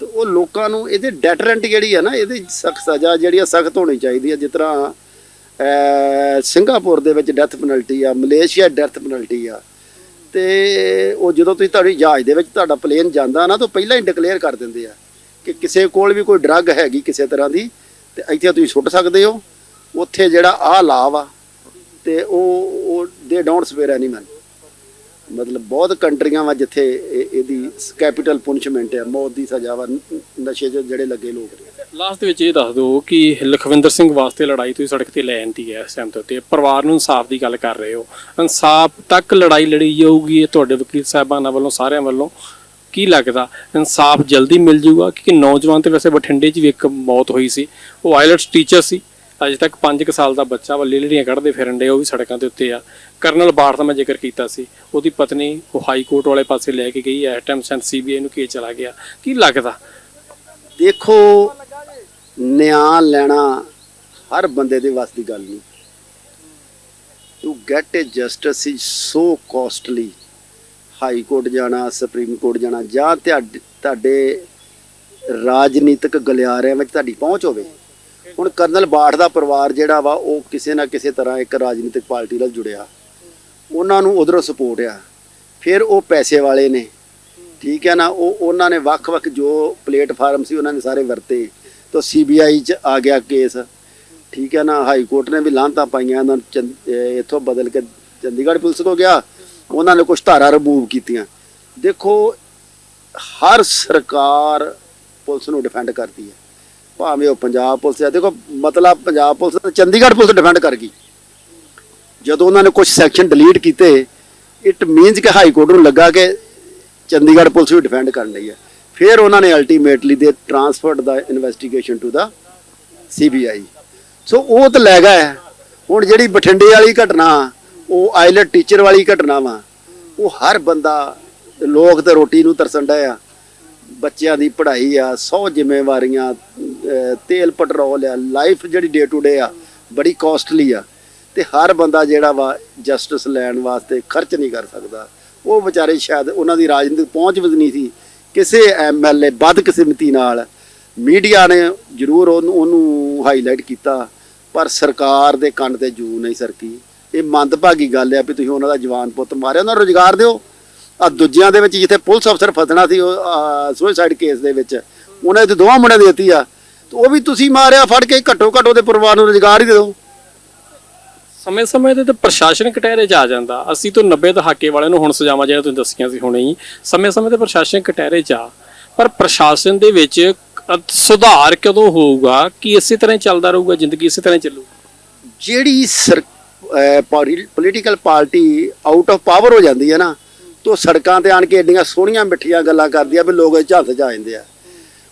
B: ਤੇ ਉਹ ਲੋਕਾਂ ਨੂੰ ਇਹਦੇ ਡੈਟਰੈਂਟ ਜਿਹੜੀ ਆ ਨਾ, ਇਹਦੀ ਸਖਤ ਸਜ਼ਾ ਜਿਹੜੀ ਆ ਸਖਤ ਹੋਣੀ ਚਾਹੀਦੀ ਆ, ਜਿਸ ਤਰ੍ਹਾਂ ਸਿੰਗਾਪੁਰ ਦੇ ਵਿੱਚ ਡੈਥ ਪੈਨਲਟੀ ਆ, ਮਲੇਸ਼ੀਆ ਡੈਥ ਪੈਨਲਟੀ ਆ। ਤੇ ਉਹ ਜਦੋਂ ਤੁਸੀਂ ਤੁਹਾਡੀ ਜਹਾਜ਼ ਦੇ ਵਿੱਚ ਤੁਹਾਡਾ ਪਲੇਨ ਜਾਂਦਾ ਨਾ, ਤਾਂ ਪਹਿਲਾਂ ਹੀ ਡਿਕਲੇਅਰ ਕਰ ਦਿੰਦੇ ਆ। ਕਿ ਕਿਸੇ ਕੋਲ ਵੀ ਕੋਈ ਡਰੱਗ ਹੈਗੀ ਕਿਸੇ ਤਰ੍ਹਾਂ ਦੀ, ਤੇ ਇੱਥੇ ਤੁਸੀਂ ਸੁੱਟ ਸਕਦੇ ਹੋ। ਉੱਥੇ ਜਿਹੜਾ ਆ ਲਾਭ ਆ, ਤੇ ਉਹ ਉਹ ਦੇ ਡੋਂਟ ਸਵੇਅਰ ਐਨੀਮਲ। ਮਤਲਬ ਬਹੁਤ ਕੰਟਰੀਆਂ ਵਾ ਜਿੱਥੇ ਇਹਦੀ ਕੈਪੀਟਲ ਪੁਨਿਸ਼ਮੈਂਟ ਹੈ ਮੌਤ ਦੀ ਸਜ਼ਾ ਵਾ, ਨਸ਼ੇ 'ਚ ਜਿਹੜੇ ਲੱਗੇ ਲੋਕ
A: ਲਾਸਟ ਵਿੱਚ ਇਹ ਦੱਸ ਦਿਓ ਕਿ ਲਖਵਿੰਦਰ ਸਿੰਘ ਵਾਸਤੇ ਲੜਾਈ ਤੁਸੀਂ ਸੜਕ ਤੇ ਲੈ ਆਂਦੀ ਹੈ ਇਸ ਟਾਈਮ ਤੇ ਉੱਤੇ। ਪਰਿਵਾਰ ਨੂੰ ਇਨਸਾਫ ਦੀ ਗੱਲ ਕਰ ਰਹੇ ਹੋ। ਇਨਸਾਫ ਤੱਕ ਲੜਾਈ ਲੜੀ ਜਾਊਗੀ ਇਹ ਤੁਹਾਡੇ ਵਕੀਲ ਸਾਹਿਬਾਨਾਂ ਵੱਲੋਂ, ਸਾਰਿਆਂ ਵੱਲੋਂ। ਕੀ ਲੱਗਦਾ? ਇਨਸਾਫ ਜਲਦੀ ਮਿਲ ਜਾਊਗਾ ਕਿ ਨੌਜਵਾਨ ਤੇ ਵੈਸੇ ਬਠਿੰਡੇ 'ਚ ਵੀ ਇੱਕ ਮੌਤ ਹੋਈ ਸੀ। ਉਹ ਆਇਲਟਸ ਟੀਚਰ ਸੀ। ਅਜੇ ਤੱਕ 5 ਸਾਲ ਦਾ ਬੱਚਾ ਵੱਲੇ ਲੜੀਆਂ ਕੱਢਦੇ ਫਿਰਨ ਦੇ ਉਹ ਵੀ ਸੜਕਾਂ ਦੇ ਉੱਤੇ ਆ। ਕਰਨਲ ਬਾੜ ਦਾ ਮੈਂ ਜ਼ਿਕਰ ਕੀਤਾ ਸੀ। ਉਹਦੀ ਪਤਨੀ ਉਹ ਹਾਈ ਕੋਰਟ ਵਾਲੇ ਪਾਸੇ ਲੈ ਕੇ ਗਈ ਹੈ ਟਾਈਮ ਸੈਂਟ ਸੀਬੀਆਈ ਨੂੰ ਕੇਸ ਚਲਾ ਗਿਆ। ਕੀ ਲੱਗਦਾ?
B: ਦੇਖੋ, ਨਿਆਂ ਲੈਣਾ ਹਰ ਬੰਦੇ ਦੇ ਵੱਸ ਦੀ ਗੱਲ ਨਹੀਂ। To get justice is so costly high court ਜਾਣਾ, ਸੁਪਰੀਮ ਕੋਰਟ ਜਾਣਾ ਜਾਂ ਤੁਹਾਡੇ ਤੁਹਾਡੇ ਰਾਜਨੀਤਿਕ ਗਲਿਆਰਿਆਂ ਵਿੱਚ ਤੁਹਾਡੀ ਪਹੁੰਚ ਹੋਵੇ। ਹੁਣ ਕਰਨਲ ਬਾਠ ਦਾ ਪਰਿਵਾਰ ਜਿਹੜਾ ਵਾ, ਉਹ ਕਿਸੇ ਨਾ ਕਿਸੇ ਤਰ੍ਹਾਂ ਇੱਕ ਰਾਜਨੀਤਿਕ ਪਾਰਟੀ ਨਾਲ ਜੁੜਿਆ। ਉਹਨਾਂ ਨੂੰ ਉਧਰੋਂ ਸਪੋਰਟ ਆ। ਫਿਰ ਉਹ ਪੈਸੇ ਵਾਲੇ ਨੇ। ਠੀਕ ਹੈ ਨਾ, ਉਹ, ਉਹਨਾਂ ਨੇ ਵੱਖ-ਵੱਖ ਜੋ ਪਲੇਟਫਾਰਮ ਸੀ, ਉਹਨਾਂ ਨੇ ਸਾਰੇ ਵਰਤੇ। ਤਾਂ ਸੀਬੀਆਈ ਚ ਆ ਗਿਆ ਕੇਸ। ਠੀਕ ਹੈ ਨਾ, ਹਾਈ ਕੋਰਟ ਨੇ ਵੀ ਲਾਂਤਾਂ ਪਾਈਆਂ, ਉਹਨਾਂ ਇੱਥੋਂ ਬਦਲ ਕੇ ਚੰਡੀਗੜ੍ਹ ਪੁਲਿਸ ਕੋ ਗਿਆ। ਉਹਨਾਂ ਨੇ ਕੁਝ ਧਾਰਾ ਰਿਮੂਵ ਕੀਤੀਆਂ। ਦੇਖੋ, ਹਰ ਸਰਕਾਰ ਪੁਲਿਸ ਨੂੰ ਡਿਫੈਂਡ ਕਰਦੀ ਹੈ। ਭਾਵੇਂ ਉਹ ਪੰਜਾਬ ਪੁਲਿਸ ਹੈ। ਦੇਖੋ, ਮਤਲਬ ਪੰਜਾਬ ਪੁਲਿਸ ਤੇ ਚੰਡੀਗੜ੍ਹ ਪੁਲਿਸ ਡਿਫੈਂਡ ਕਰ ਗਈ। ਜਦੋਂ ਉਹਨਾਂ ਨੇ ਕੁਝ ਸੈਕਸ਼ਨ ਡਿਲੀਟ ਕੀਤੇ ਇਟ ਮੀਨਸ ਕਿ ਹਾਈ ਕੋਰਟ ਨੂੰ ਲੱਗਾ ਕਿ ਚੰਡੀਗੜ੍ਹ ਪੁਲਿਸ ਵੀ ਡਿਫੈਂਡ ਕਰਨ ਲਈ ਹੈ। ਫਿਰ ਉਹਨਾਂ ਨੇ ultimately the transferred the investigation to the CBI so ਉਹ ਤਾਂ ਲੈ ਗਏ। ਹੁਣ ਜਿਹੜੀ ਬਠਿੰਡੇ ਵਾਲੀ ਘਟਨਾ ਉਹ ਆਇਲਟ ਟੀਚਰ ਵਾਲੀ ਘਟਨਾ ਵਾ। ਉਹ ਹਰ ਬੰਦਾ ਲੋਕ ਤੇ ਰੋਟੀ ਨੂੰ ਤਰਸਣ ਡਏ ਆ। ਬੱਚਿਆਂ ਦੀ ਪੜ੍ਹਾਈ ਆ 100 ਜ਼ਿੰਮੇਵਾਰੀਆਂ ਤੇਲ, ਪੈਟਰੋਲ ਆ ਲਾਈਫ ਜਿਹੜੀ ਡੇ ਟੂ ਡੇ ਆ, ਬੜੀ ਕਾਸਟਲੀ ਆ। ਤੇ ਹਰ ਬੰਦਾ ਜਿਹੜਾ ਵਾ ਜਸਟਿਸ ਲੈਣ ਵਾਸਤੇ ਖਰਚ ਨਹੀਂ ਕਰ ਸਕਦਾ। ਉਹ ਵਿਚਾਰੇ ਸ਼ਾਇਦ ਉਹਨਾਂ ਦੀ ਰਾਜਨੀਤਿਕ ਪਹੁੰਚ ਵੀ ਨਹੀਂ ਸੀ। ਕਿਸੇ ਐਮਐਲਏ ਬਦਕਿਸਮਤੀ ਨਾਲ ਮੀਡੀਆ ਨੇ ਜ਼ਰੂਰ ਉਹਨੂੰ ਉਹਨੂੰ ਹਾਈਲਾਈਟ ਕੀਤਾ। ਪਰ ਸਰਕਾਰ ਦੇ ਕੰਨ ਤੇ ਜੂ ਨਹੀਂ ਸਰਕੀ। ਇਹ ਮੰਦਭਾਗੀ ਗੱਲ ਆ ਵੀ ਤੁਸੀਂ ਉਹਨਾਂ ਦਾ ਜਵਾਨ ਪੁੱਤ ਮਾਰਿਆ ਉਹਨਾਂ ਨੂੰ ਰੁਜ਼ਗਾਰ ਦਿਓ। ਆ ਦੂਜਿਆਂ ਦੇ ਵਿੱਚ ਜਿੱਥੇ ਪੁਲਿਸ ਅਫਸਰ ਫਸਣਾ ਸੀ ਉਹ ਸੁਸਾਈਡ ਕੇਸ ਦੇ ਵਿੱਚ ਉਹਨਾਂ ਦੇ ਦੋਵਾਂ ਮੁੰਡਿਆਂ ਦੀ ਦਿੱਤੀ ਆ। ਤੇ ਉਹ ਵੀ ਤੁਸੀਂ ਮਾਰਿਆ ਫੜ ਕੇ ਘੱਟੋ ਘੱਟ ਉਹਦੇ ਪਰਿਵਾਰ ਨੂੰ ਰੁਜ਼ਗਾਰ ਹੀ ਦੇ ਦਿਓ।
A: ਸਮੇਂ-ਸਮੇਂ ਤੇ ਤਾਂ ਪ੍ਰਸ਼ਾਸਨ ਕਟਹਿਰੇ 'ਚ ਆ ਜਾਂਦਾ। 80 ਤੋਂ 90 ਦਹਾਕੇ ਵਾਲਿਆਂ ਨੂੰ ਹੁਣ ਸਜ਼ਾਵਾਂ ਜਿਹੜੀਆਂ ਤੁਸੀਂ ਦੱਸੀਆਂ ਸੀ ਹੁਣੇ ਹੀ ਸਮੇਂ-ਸਮੇਂ ਤੇ ਪ੍ਰਸ਼ਾਸਨ ਕਟਹਿਰੇ 'ਚ ਆ ਪਰ ਪ੍ਰਸ਼ਾਸਨ ਦੇ ਵਿੱਚ ਸੁਧਾਰ ਕਦੋਂ ਹੋਊਗਾ? ਕਿ ਇਸੇ ਤਰ੍ਹਾਂ ਚੱਲਦਾ ਰਹੂਗਾ? ਜ਼ਿੰਦਗੀ ਇਸੇ ਤਰ੍ਹਾਂ ਚੱਲੂ
B: ਜਿਹੜੀ sir political party out of power ਹੋ ਜਾਂਦੀ ਹੈ ਨਾ, ਤੋ ਸੜਕਾਂ ਤੇ ਆਣ ਕੇ ਏਡੀਆਂ ਸੋਹਣੀਆਂ ਮਿੱਠੀਆਂ ਗੱਲਾਂ ਕਰਦੀ ਆ ਵੀ ਲੋਕ ਝੱਥ ਜਾ ਜਾਂਦੇ ਆ।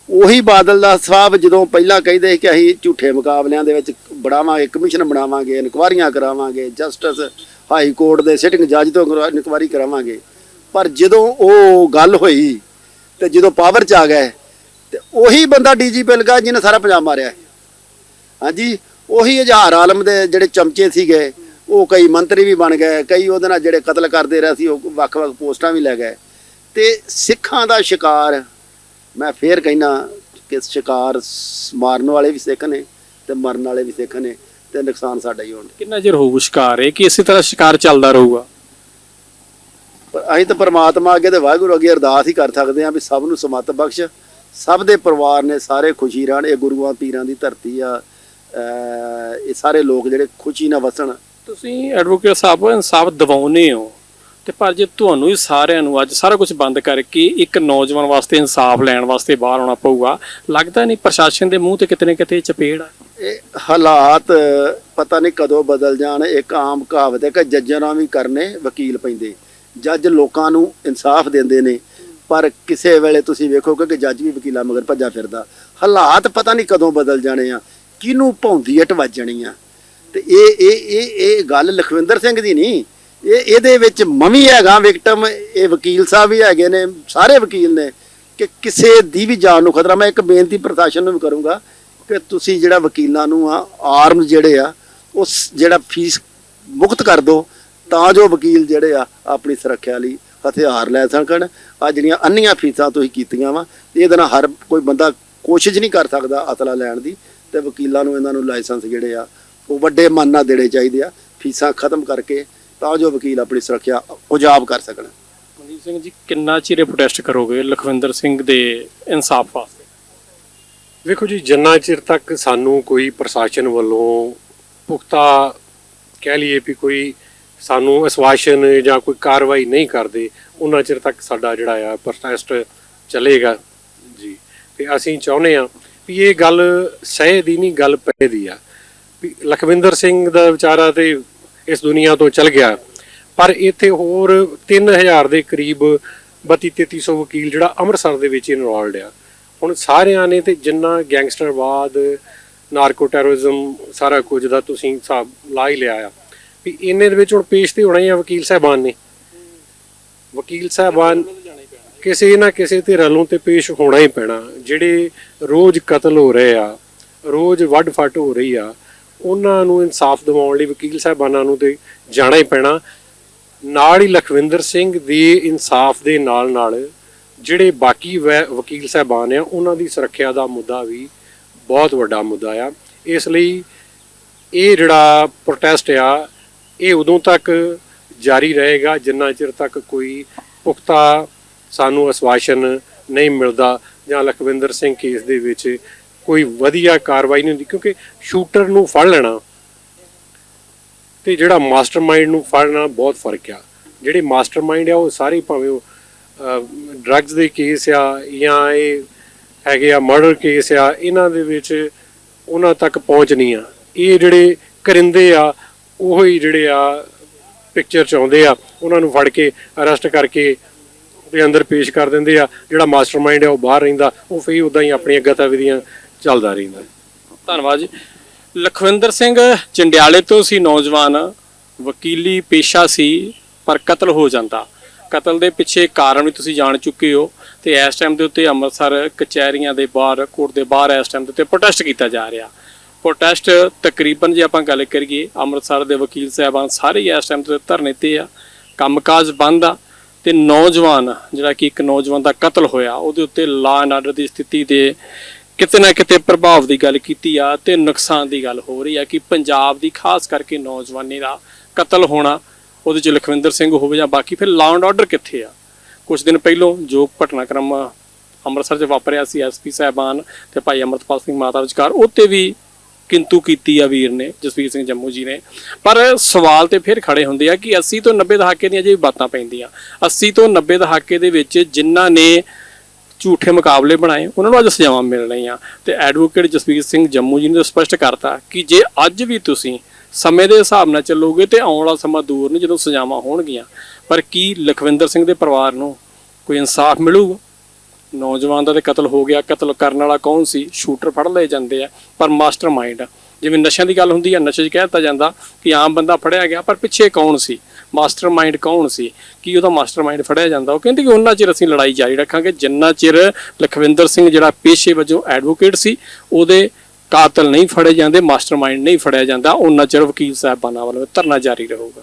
B: ਉਹੀ ਬਾਦਲ ਦਾ ਸਾਹਿਬ ਜਦੋਂ ਪਹਿਲਾਂ ਕਹਿੰਦੇ ਸੀ ਕਿ ਅਸੀਂ ਝੂਠੇ ਮੁਕਾਬਲਿਆਂ ਦੇ ਵਿੱਚ ਬਣਾਵਾਂਗੇ, ਕਮਿਸ਼ਨ ਬਣਾਵਾਂਗੇ, ਇਨਕੁਆਰੀਆਂ ਕਰਾਵਾਂਗੇ ਜਸਟਿਸ ਹਾਈ ਕੋਰਟ ਦੇ ਸਿਟਿੰਗ ਜੱਜ ਤੋਂ ਇਨਕੁਆਰੀ ਕਰਾਵਾਂਗੇ। ਪਰ ਜਦੋਂ ਉਹ ਗੱਲ ਹੋਈ, ਤੇ ਜਦੋਂ ਪਾਵਰ 'ਚ ਆ ਗਏ, ਤੇ ਉਹੀ ਬੰਦਾ ਡੀਜੀਪੀ ਲਗਾ ਜਿਹਨੇ ਸਾਰਾ ਪੰਜਾਬ ਮਾਰਿਆ। ਹਾਂਜੀ ਉਹੀ ਹਜ਼ਾਰ ਆਲਮ ਦੇ ਜਿਹੜੇ ਚਮਚੇ ਸੀਗੇ ਉਹ ਕਈ ਮੰਤਰੀ ਵੀ ਬਣ ਗਏ ਕਈ ਉਹਦੇ ਨਾਲ ਜਿਹੜੇ ਕਤਲ ਕਰਦੇ ਰਹੇ ਸੀ ਉਹ ਵੱਖ-ਵੱਖ ਪੋਸਟਾਂ ਵੀ ਲੈ ਗਏ। ਤੇ ਸਿੱਖਾਂ ਦਾ ਸ਼ਿਕਾਰ ਮੈਂ ਫੇਰ ਕਹਿਣਾ ਕਿ ਸ਼ਿਕਾਰ ਮਾਰਨ ਵਾਲੇ ਵੀ ਸਿੱਖ ਨੇ ਤੇ ਮਰਨ ਵਾਲੇ ਵੀ ਸਿੱਖ ਨੇ ਤੇ ਨੁਕਸਾਨ ਸਾਡਾ ਹੀ ਹੋਣ।
A: ਕਿੰਨਾ ਚਿਰ ਹੋਊ ਸ਼ਿਕਾਰ? ਇਹ ਕਿ ਇਸੇ ਤਰ੍ਹਾਂ ਸ਼ਿਕਾਰ ਚੱਲਦਾ ਰਹੂਗਾ?
B: ਪਰ ਅਸੀਂ ਤਾਂ ਪਰਮਾਤਮਾ ਅੱਗੇ ਤੇ ਵਾਹਿਗੁਰੂ ਅੱਗੇ ਅਰਦਾਸ ਹੀ ਕਰ ਸਕਦੇ ਹਾਂ ਵੀ ਸਭ ਨੂੰ ਸਮਤ ਬਖਸ਼ ਸਭ ਦੇ ਪਰਿਵਾਰ ਨੇ ਸਾਰੇ ਖੁਸ਼ੀ ਰਹਿਣ ਇਹ ਗੁਰੂਆਂ ਪੀਰਾਂ ਦੀ ਧਰਤੀ ਆ ਇਹ ਸਾਰੇ ਲੋਕ ਜਿਹੜੇ ਖੁਸ਼ੀ ਨਾਲ ਵਸਣ।
A: ਤੁਸੀਂ ਐਡਵੋਕੇਟ ਸਾਹਿਬ ਇਨਸਾਫ ਦਿਵਾਉਨੇ ਹੋ ਤੇ ਪਰ ਜੇ ਤੁਹਾਨੂੰ ਹੀ ਸਾਰਿਆਂ ਨੂੰ ਅੱਜ ਸਾਰਾ ਕੁਝ ਬੰਦ ਕਰਕੇ ਇੱਕ ਨੌਜਵਾਨ ਵਾਸਤੇ ਇਨਸਾਫ ਲੈਣ ਵਾਸਤੇ ਬਾਹਰ ਆਉਣਾ ਪਊਗਾ ਲੱਗਦਾ ਨਹੀਂ ਪ੍ਰਸ਼ਾਸਨ ਦੇ ਮੂੰਹ ਤੇ ਕਿਤੇ ਨਾ ਕਿਤੇ ਚਪੇੜ ਆ?
B: ਇਹ ਹਾਲਾਤ ਪਤਾ ਨਹੀਂ ਕਦੋਂ ਬਦਲ ਜਾਣ। ਇੱਕ ਆਮ ਕਹਾਵਤ ਹੈ ਕਿ ਜੱਜਾਂ ਨਾਲ ਵੀ ਕਰਨੇ ਵਕੀਲ ਪੈਂਦੇ। ਜੱਜ ਲੋਕਾਂ ਨੂੰ ਇਨਸਾਫ ਦਿੰਦੇ ਨੇ। ਪਰ ਕਿਸੇ ਵੇਲੇ ਤੁਸੀਂ ਵੇਖੋਗੇ ਕਿ ਜੱਜ ਵੀ ਵਕੀਲਾਂ ਮਗਰ ਭੱਜਾ ਫਿਰਦਾ। ਹਾਲਾਤ ਪਤਾ ਨਹੀਂ ਕਦੋਂ ਬਦਲ ਜਾਣੇ ਆ। ਕਿਹਨੂੰ ਭੌਂਦੀ ਹਟ ਵੱਜਣੀ ਆ। ਤੇ ਇਹ ਇਹ ਇਹ ਇਹ ਗੱਲ ਲਖਵਿੰਦਰ ਸਿੰਘ ਦੀ ਨਹੀਂ। ਇਹ, ਇਹਦੇ ਵਿੱਚ ਮਮੀ ਹੈਗਾ, ਵਿਕਟਮ, ਇਹ ਵਕੀਲ ਸਾਹਿਬ ਵੀ ਹੈਗੇ ਨੇ, ਸਾਰੇ ਵਕੀਲ ਨੇ, ਕਿ ਕਿਸੇ ਦੀ ਵੀ ਜਾਨ ਨੂੰ ਖਤਰਾ, ਮੈਂ ਇੱਕ ਬੇਨਤੀ ਪ੍ਰਸ਼ਾਸਨ ਨੂੰ ਵੀ ਕਰੂੰਗਾ ਕਿ ਤੁਸੀਂ ਜਿਹੜਾ ਵਕੀਲਾਂ ਨੂੰ ਆ ਆਰਮ ਜਿਹੜੇ ਆ, ਉਸ ਜਿਹੜਾ ਫੀਸ ਮੁਕਤ ਕਰ ਦਿਓ ਤਾਂ ਜੋ ਵਕੀਲ ਜਿਹੜੇ ਆ, ਆਪਣੀ ਸੁਰੱਖਿਆ ਲਈ ਹਥਿਆਰ ਲੈ ਸਕਣ। ਆ ਜਿਹੜੀਆਂ ਅੰਨੀਆਂ ਫੀਸਾਂ ਤੁਸੀਂ ਕੀਤੀਆਂ ਵਾ, ਇਹਦੇ ਨਾਲ ਹਰ ਕੋਈ ਬੰਦਾ ਕੋਸ਼ਿਸ਼ ਨਹੀਂ ਕਰ ਸਕਦਾ ਅਸਲਾ ਲੈਣ ਦੀ। ਤੇ ਵਕੀਲਾਂ ਨੂੰ ਇਹਨਾਂ ਨੂੰ ਲਾਇਸੈਂਸ ਜਿਹੜੇ ਆ ਉਹ ਵੱਡੇ ਮਨ ਨਾਲ ਦੇਣੇ ਚਾਹੀਦੇ ਆ ਫੀਸਾਂ ਖਤਮ ਕਰਕੇ ਤਾਂ ਜੋ ਵਕੀਲ ਆਪਣੀ ਸੁਰੱਖਿਆ ਉਜਾਬ ਕਰ ਸਕਣ।
A: ਮਨਦੀਪ ਸਿੰਘ ਜੀ ਕਿੰਨਾ ਚਿਰ ਪ੍ਰੋਟੈਸਟ ਕਰੋਗੇ ਲਖਵਿੰਦਰ ਸਿੰਘ ਦੇ ਇਨਸਾਫ ਵਾਸਤੇ?
C: ਵੇਖੋ ਜੀ ਜਿੰਨਾ ਚਿਰ ਤੱਕ ਸਾਨੂੰ ਕੋਈ ਪ੍ਰਸ਼ਾਸਨ ਵੱਲੋਂ ਪੁਖਤਾ ਕਹਿ ਲਈਏ ਵੀ ਕੋਈ ਸਾਨੂੰ ਅਸਵਾਸ਼ਨ ਜਾਂ ਕੋਈ ਕਾਰਵਾਈ ਨਹੀਂ ਕਰਦੇ ਉਹਨਾਂ ਚਿਰ ਤੱਕ ਸਾਡਾ ਜਿਹੜਾ ਆ ਪ੍ਰੋਟੈਸਟ ਚੱਲੇਗਾ। ਜੀ। ਤੇ ਅਸੀਂ ਚਾਹੁੰਦੇ ਆ ਵੀ ਇਹ ਗੱਲ ਸਹਿ ਦੀ ਨਹੀਂ, ਗੱਲ ਪੈ ਦੀ ਆ। ਲਖਵਿੰਦਰ ਸਿੰਘ ਦਾ ਵਿਚਾਰਾ ਤੇ ਇਸ ਦੁਨੀਆ ਤੋਂ ਚਲ ਗਿਆ। ਪਰ ਇੱਥੇ ਹੋਰ 3000 ਦੇ ਕਰੀਬ 32 3300 ਵਕੀਲ ਜਿਹੜਾ ਅੰਮ੍ਰਿਤਸਰ ਦੇ ਵਿੱਚ ਇਨਰੋਲਡ ਆ। ਹੁਣ ਸਾਰਿਆਂ ਨੇ ਤੇ ਜਿੰਨਾ ਗੈਂਗਸਟਰਵਾਦ ਨਾਰਕੋ ਟੈਰੋਰਿਜ਼ਮ ਸਾਰਾ ਕੁਝ ਦਾ ਤੁਸੀਂ ਹਿਸਾਬ ਲਾ ਹੀ ਲਿਆ ਆ। ਵੀ ਇਹਨੇ ਦੇ ਵਿੱਚ ਹੁਣ ਪੇਸ਼ ਤੇ ਹੋਣਾ ਹੀ ਆ ਵਕੀਲ ਸਾਹਿਬਾਨ ਨੇ। ਵਕੀਲ ਸਾਹਿਬਾਨ ਕਿਸੇ ਨਾ ਕਿਸੇ ਤੇ ਰਲੋਂ ਤੇ ਪੇਸ਼ ਹੋਣਾ ਹੀ ਪੈਣਾ। ਜਿਹੜੇ ਰੋਜ਼ ਕਤਲ ਹੋ ਰਹੇ ਆ, ਰੋਜ਼ ਵੱਢ ਫੱਟ ਹੋ ਰਹੀ ਆ, ਉਹਨਾਂ ਨੂੰ ਇਨਸਾਫ ਦਿਵਾਉਣ ਲਈ ਵਕੀਲ ਸਾਹਿਬਾਨਾਂ ਨੂੰ ਤੇ ਜਾਣਾ ਹੀ ਪੈਣਾ। ਨਾਲ ਹੀ ਲਖਵਿੰਦਰ ਸਿੰਘ ਦੇ ਇਨਸਾਫ ਦੇ ਨਾਲ ਨਾਲ ਜਿਹੜੇ ਬਾਕੀ ਵੈ- ਵਕੀਲ ਸਾਹਿਬਾਨ ਆ, ਉਹਨਾਂ ਦੀ ਸੁਰੱਖਿਆ ਦਾ ਮੁੱਦਾ ਵੀ ਬਹੁਤ ਵੱਡਾ ਮੁੱਦਾ ਆ। ਇਸ ਲਈ ਇਹ ਜਿਹੜਾ ਪ੍ਰੋਟੈਸਟ ਆ, ਇਹ ਉਦੋਂ ਤੱਕ ਜਾਰੀ ਰਹੇਗਾ ਜਿੰਨਾ ਚਿਰ ਤੱਕ ਕੋਈ ਪੁਖਤਾ ਸਾਨੂੰ ਅਸਵਾਸ਼ਨ ਨਹੀਂ ਮਿਲਦਾ ਜਾਂ ਲਖਵਿੰਦਰ ਸਿੰਘ ਕੇਸ ਦੇ ਵਿੱਚ ਕੋਈ ਵਧੀਆ ਕਾਰਵਾਈ ਨਹੀਂ ਹੁੰਦੀ, ਕਿਉਂਕਿ ਸ਼ੂਟਰ ਨੂੰ ਫੜ ਲੈਣਾ ਤੇ ਜਿਹੜਾ ਮਾਸਟਰਮਾਈਂਡ ਨੂੰ ਫੜਨਾ ਬਹੁਤ ਫ਼ਰਕ ਆ। ਜਿਹੜੇ ਮਾਸਟਰਮਾਈਂਡ ਆ, ਉਹ ਸਾਰੇ ਭਾਵੇਂ ਉਹ ਡਰੱਗਸ ਦੇ ਕੇਸ ਆ ਜਾਂ ਇਹ ਹੈਗੇ ਆ, ਮਰਡਰ ਕੇਸ ਆ, ਇਹਨਾਂ ਦੇ ਵਿੱਚ ਉਹਨਾਂ ਤੱਕ ਪਹੁੰਚ ਨਹੀਂ ਆ। ਇਹ ਜਿਹੜੇ ਕਰਿੰਦੇ ਆ, ਉਹੀ ਜਿਹੜੇ ਆ, ਪਿਕਚਰ ਚ ਆਉਂਦੇ ਆ, ਉਹਨਾਂ ਨੂੰ ਫੜ ਕੇ ਅਰੈਸਟ ਕਰਕੇ ਦੇ ਅੰਦਰ ਪੇਸ਼ ਕਰ ਦਿੰਦੇ ਆ, ਜਿਹੜਾ ਮਾਸਟਰਮਾਈਂਡ ਆ, ਉਹ ਬਾਹਰ ਰਹਿੰਦਾ, ਉਹ ਫੇਰ ਉਦਾਂ ਹੀ ਆਪਣੀਆਂ ਗਤੀਵਿਧੀਆਂ ਚੱਲਦਾ ਰਹਿੰਦਾ।
A: ਧੰਨਵਾਦ ਜੀ। ਲਖਵਿੰਦਰ ਸਿੰਘ, ਚੰਡਿਆਲੇ ਤੋਂ ਸੀ ਨੌਜਵਾਨ, ਵਕੀਲੀ ਪੇਸ਼ਾ ਸੀ, ਪਰ ਕਤਲ ਹੋ ਜਾਂਦਾ। ਕਤਲ ਦੇ ਪਿੱਛੇ ਕਾਰਨ ਵੀ ਤੁਸੀਂ ਜਾਣ ਚੁੱਕੇ ਹੋ ਤੇ ਇਸ ਟਾਈਮ ਦੇ ਉੱਤੇ ਅੰਮ੍ਰਿਤਸਰ ਕਚਹਿਰੀਆਂ ਦੇ ਬਾਹਰ, ਕੋਰਟ ਦੇ ਬਾਹਰ ਇਸ ਟਾਈਮ ਦੇ ਉੱਤੇ ਪ੍ਰੋਟੈਸਟ ਕੀਤਾ ਜਾ ਰਿਹਾ। ਪ੍ਰੋਟੈਸਟ ਤਕਰੀਬਨ ਜੇ ਆਪਾਂ ਗੱਲ ਕਰੀਏ, ਅੰਮ੍ਰਿਤਸਰ ਦੇ ਵਕੀਲ ਸਾਹਿਬਾਨ ਸਾਰੇ ਇਸ ਟਾਈਮ ਤੇ ਧਰਨੇ ਤੇ ਆ। ਕੰਮਕਾਜ ਬੰਦ ਆ। ਤੇ ਨੌਜਵਾਨ, ਜਿਹੜਾ ਕਿ ਇੱਕ ਨੌਜਵਾਨ ਦਾ ਕਤਲ ਹੋਇਆ, ਉਹਦੇ ਉੱਤੇ ਲਾ ਐਂਡ ਆਰਡਰ ਦੀ ਸਥਿਤੀ ਦੇ ਕਿਤੇ ਨਾ ਕਿਤੇ ਪ੍ਰਭਾਵ ਦੀ ਗੱਲ ਕੀਤੀ ਆ ਤੇ ਨੁਕਸਾਨ ਦੀ ਗੱਲ ਹੋ ਰਹੀ ਆ ਕਿ ਪੰਜਾਬ ਦੀ ਖਾਸ ਕਰਕੇ ਨੌਜਵਾਨੀ ਦਾ ਕਤਲ ਹੋਣਾ, ਉਹਦੇ ਚ ਲਖਵਿੰਦਰ ਸਿੰਘ ਹੋਵੇ ਜਾਂ ਬਾਕੀ ਫਿਰ ਲਾ ਐਂਡ ਆਰਡਰ ਕਿੱਥੇ ਆ? ਕੁਝ ਦਿਨ ਪਹਿਲੋਂ ਜੋ ਘਟਨਾਕ੍ਰਮ ਅੰਮ੍ਰਿਤਸਰ 'ਚ ਵਾਪਰਿਆ ਸੀ ਐਸਪੀ ਸਾਹਿਬਾਨ ਤੇ ਭਾਈ ਅਮਰਤਪਾਲ ਸਿੰਘ ਮਾਤਾ ਵਿਚਕਾਰ ਉੱਤੇ ਵੀ ਕਿੰਤੂ ਕੀਤੀ ਆ ਵੀਰ ਨੇ, ਜਸਵੀਰ ਸਿੰਘ ਜੰਮੂ ਜੀ ਨੇ। ਪਰ ਸਵਾਲ ਤੇ ਫਿਰ ਖੜੇ ਹੁੰਦੇ ਆ ਕਿ 80 ਤੋਂ 90 ਦਹਾਕੇ ਦੀਆਂ ਜੇ ਬਾਤਾਂ ਪੈਂਦੀਆਂ। 80 ਤੋਂ 90 ਦਹਾਕੇ ਦੇ ਵਿੱਚ ਜਿਨ੍ਹਾਂ ਨੇ ਝੂਠੇ ਮੁਕਾਬਲੇ ਬਣਾਏ, ਉਹਨਾਂ ਨੂੰ ਅੱਜ ਸਜ਼ਾਵਾਂ ਮਿਲ ਰਹੀਆਂ। ਤੇ ਐਡਵੋਕੇਟ ਜਸਵੀਰ ਸਿੰਘ ਜੰਮੂ ਜੀ ਨੇ ਤਾਂ ਸਪਸ਼ਟ ਕਰਤਾ ਕਿ ਜੇ ਅੱਜ ਵੀ ਤੁਸੀਂ ਸਮੇਂ ਦੇ ਹਿਸਾਬ ਨਾਲ ਚੱਲੋਗੇ ਤੇ ਆਉਣ ਵਾਲਾ ਸਮਾਂ ਦੂਰ ਨਹੀਂ, ਜਦੋਂ ਸਜ਼ਾਵਾਂ ਹੋਣਗੀਆਂ। ਪਰ ਕੀ ਲਖਵਿੰਦਰ ਸਿੰਘ ਦੇ ਪਰਿਵਾਰ ਨੂੰ ਕੋਈ ਇਨਸਾਫ ਮਿਲੂਗਾ? ਨੌਜਵਾਨ ਦਾ ਤੇ ਕਤਲ ਹੋ ਗਿਆ। ਕਤਲ ਕਰਨ ਵਾਲਾ ਕੌਣ ਸੀ? ਸ਼ੂਟਰ ਫੜ ਲਏ ਜਾਂਦੇ ਆ, ਪਰ ਮਾਸਟਰਮਾਈਂਡ ਜਿਵੇਂ ਨਸ਼ਿਆਂ ਦੀ ਗੱਲ ਹੁੰਦੀ ਆ, ਨਸ਼ੇ 'ਚ ਕਹਿ ਦਿੱਤਾ ਜਾਂਦਾ ਕਿ ਆਮ ਬੰਦਾ ਫੜਿਆ ਗਿਆ, ਪਰ ਪਿੱਛੇ ਕੌਣ ਸੀ? ਮਾਸਟਰਮਾਈਂਡ ਕੌਣ ਸੀ? ਕੀ ਉਹਦਾ ਮਾਸਟਰਮਾਈਂਡ ਫੜਿਆ ਜਾਂਦਾ? ਉਹ ਕਹਿੰਦੇ ਕਿ ਉਹਨਾਂ ਚਿਰ ਅਸੀਂ ਲੜਾਈ ਜਾਰੀ ਰੱਖਾਂਗੇ। ਜਿੰਨਾ ਚਿਰ ਲਖਵਿੰਦਰ ਸਿੰਘ ਜਿਹੜਾ ਪੇਸ਼ੇ ਵਜੋਂ ਐਡਵੋਕੇਟ ਸੀ, ਉਹਦੇ ਕਾਤਲ ਨਹੀਂ ਫੜੇ ਜਾਂਦੇ ਮਾਸਟਰਮਾਈਂਡ ਨਹੀਂ ਫੜਿਆ ਜਾਂਦਾ, ਉਹਨਾਂ ਚਿਰ ਵਕੀਲ ਸਾਹਿਬਾਨਾਂ ਵੱਲੋਂ ਧਰਨਾ ਜਾਰੀ ਰਹੂਗਾ।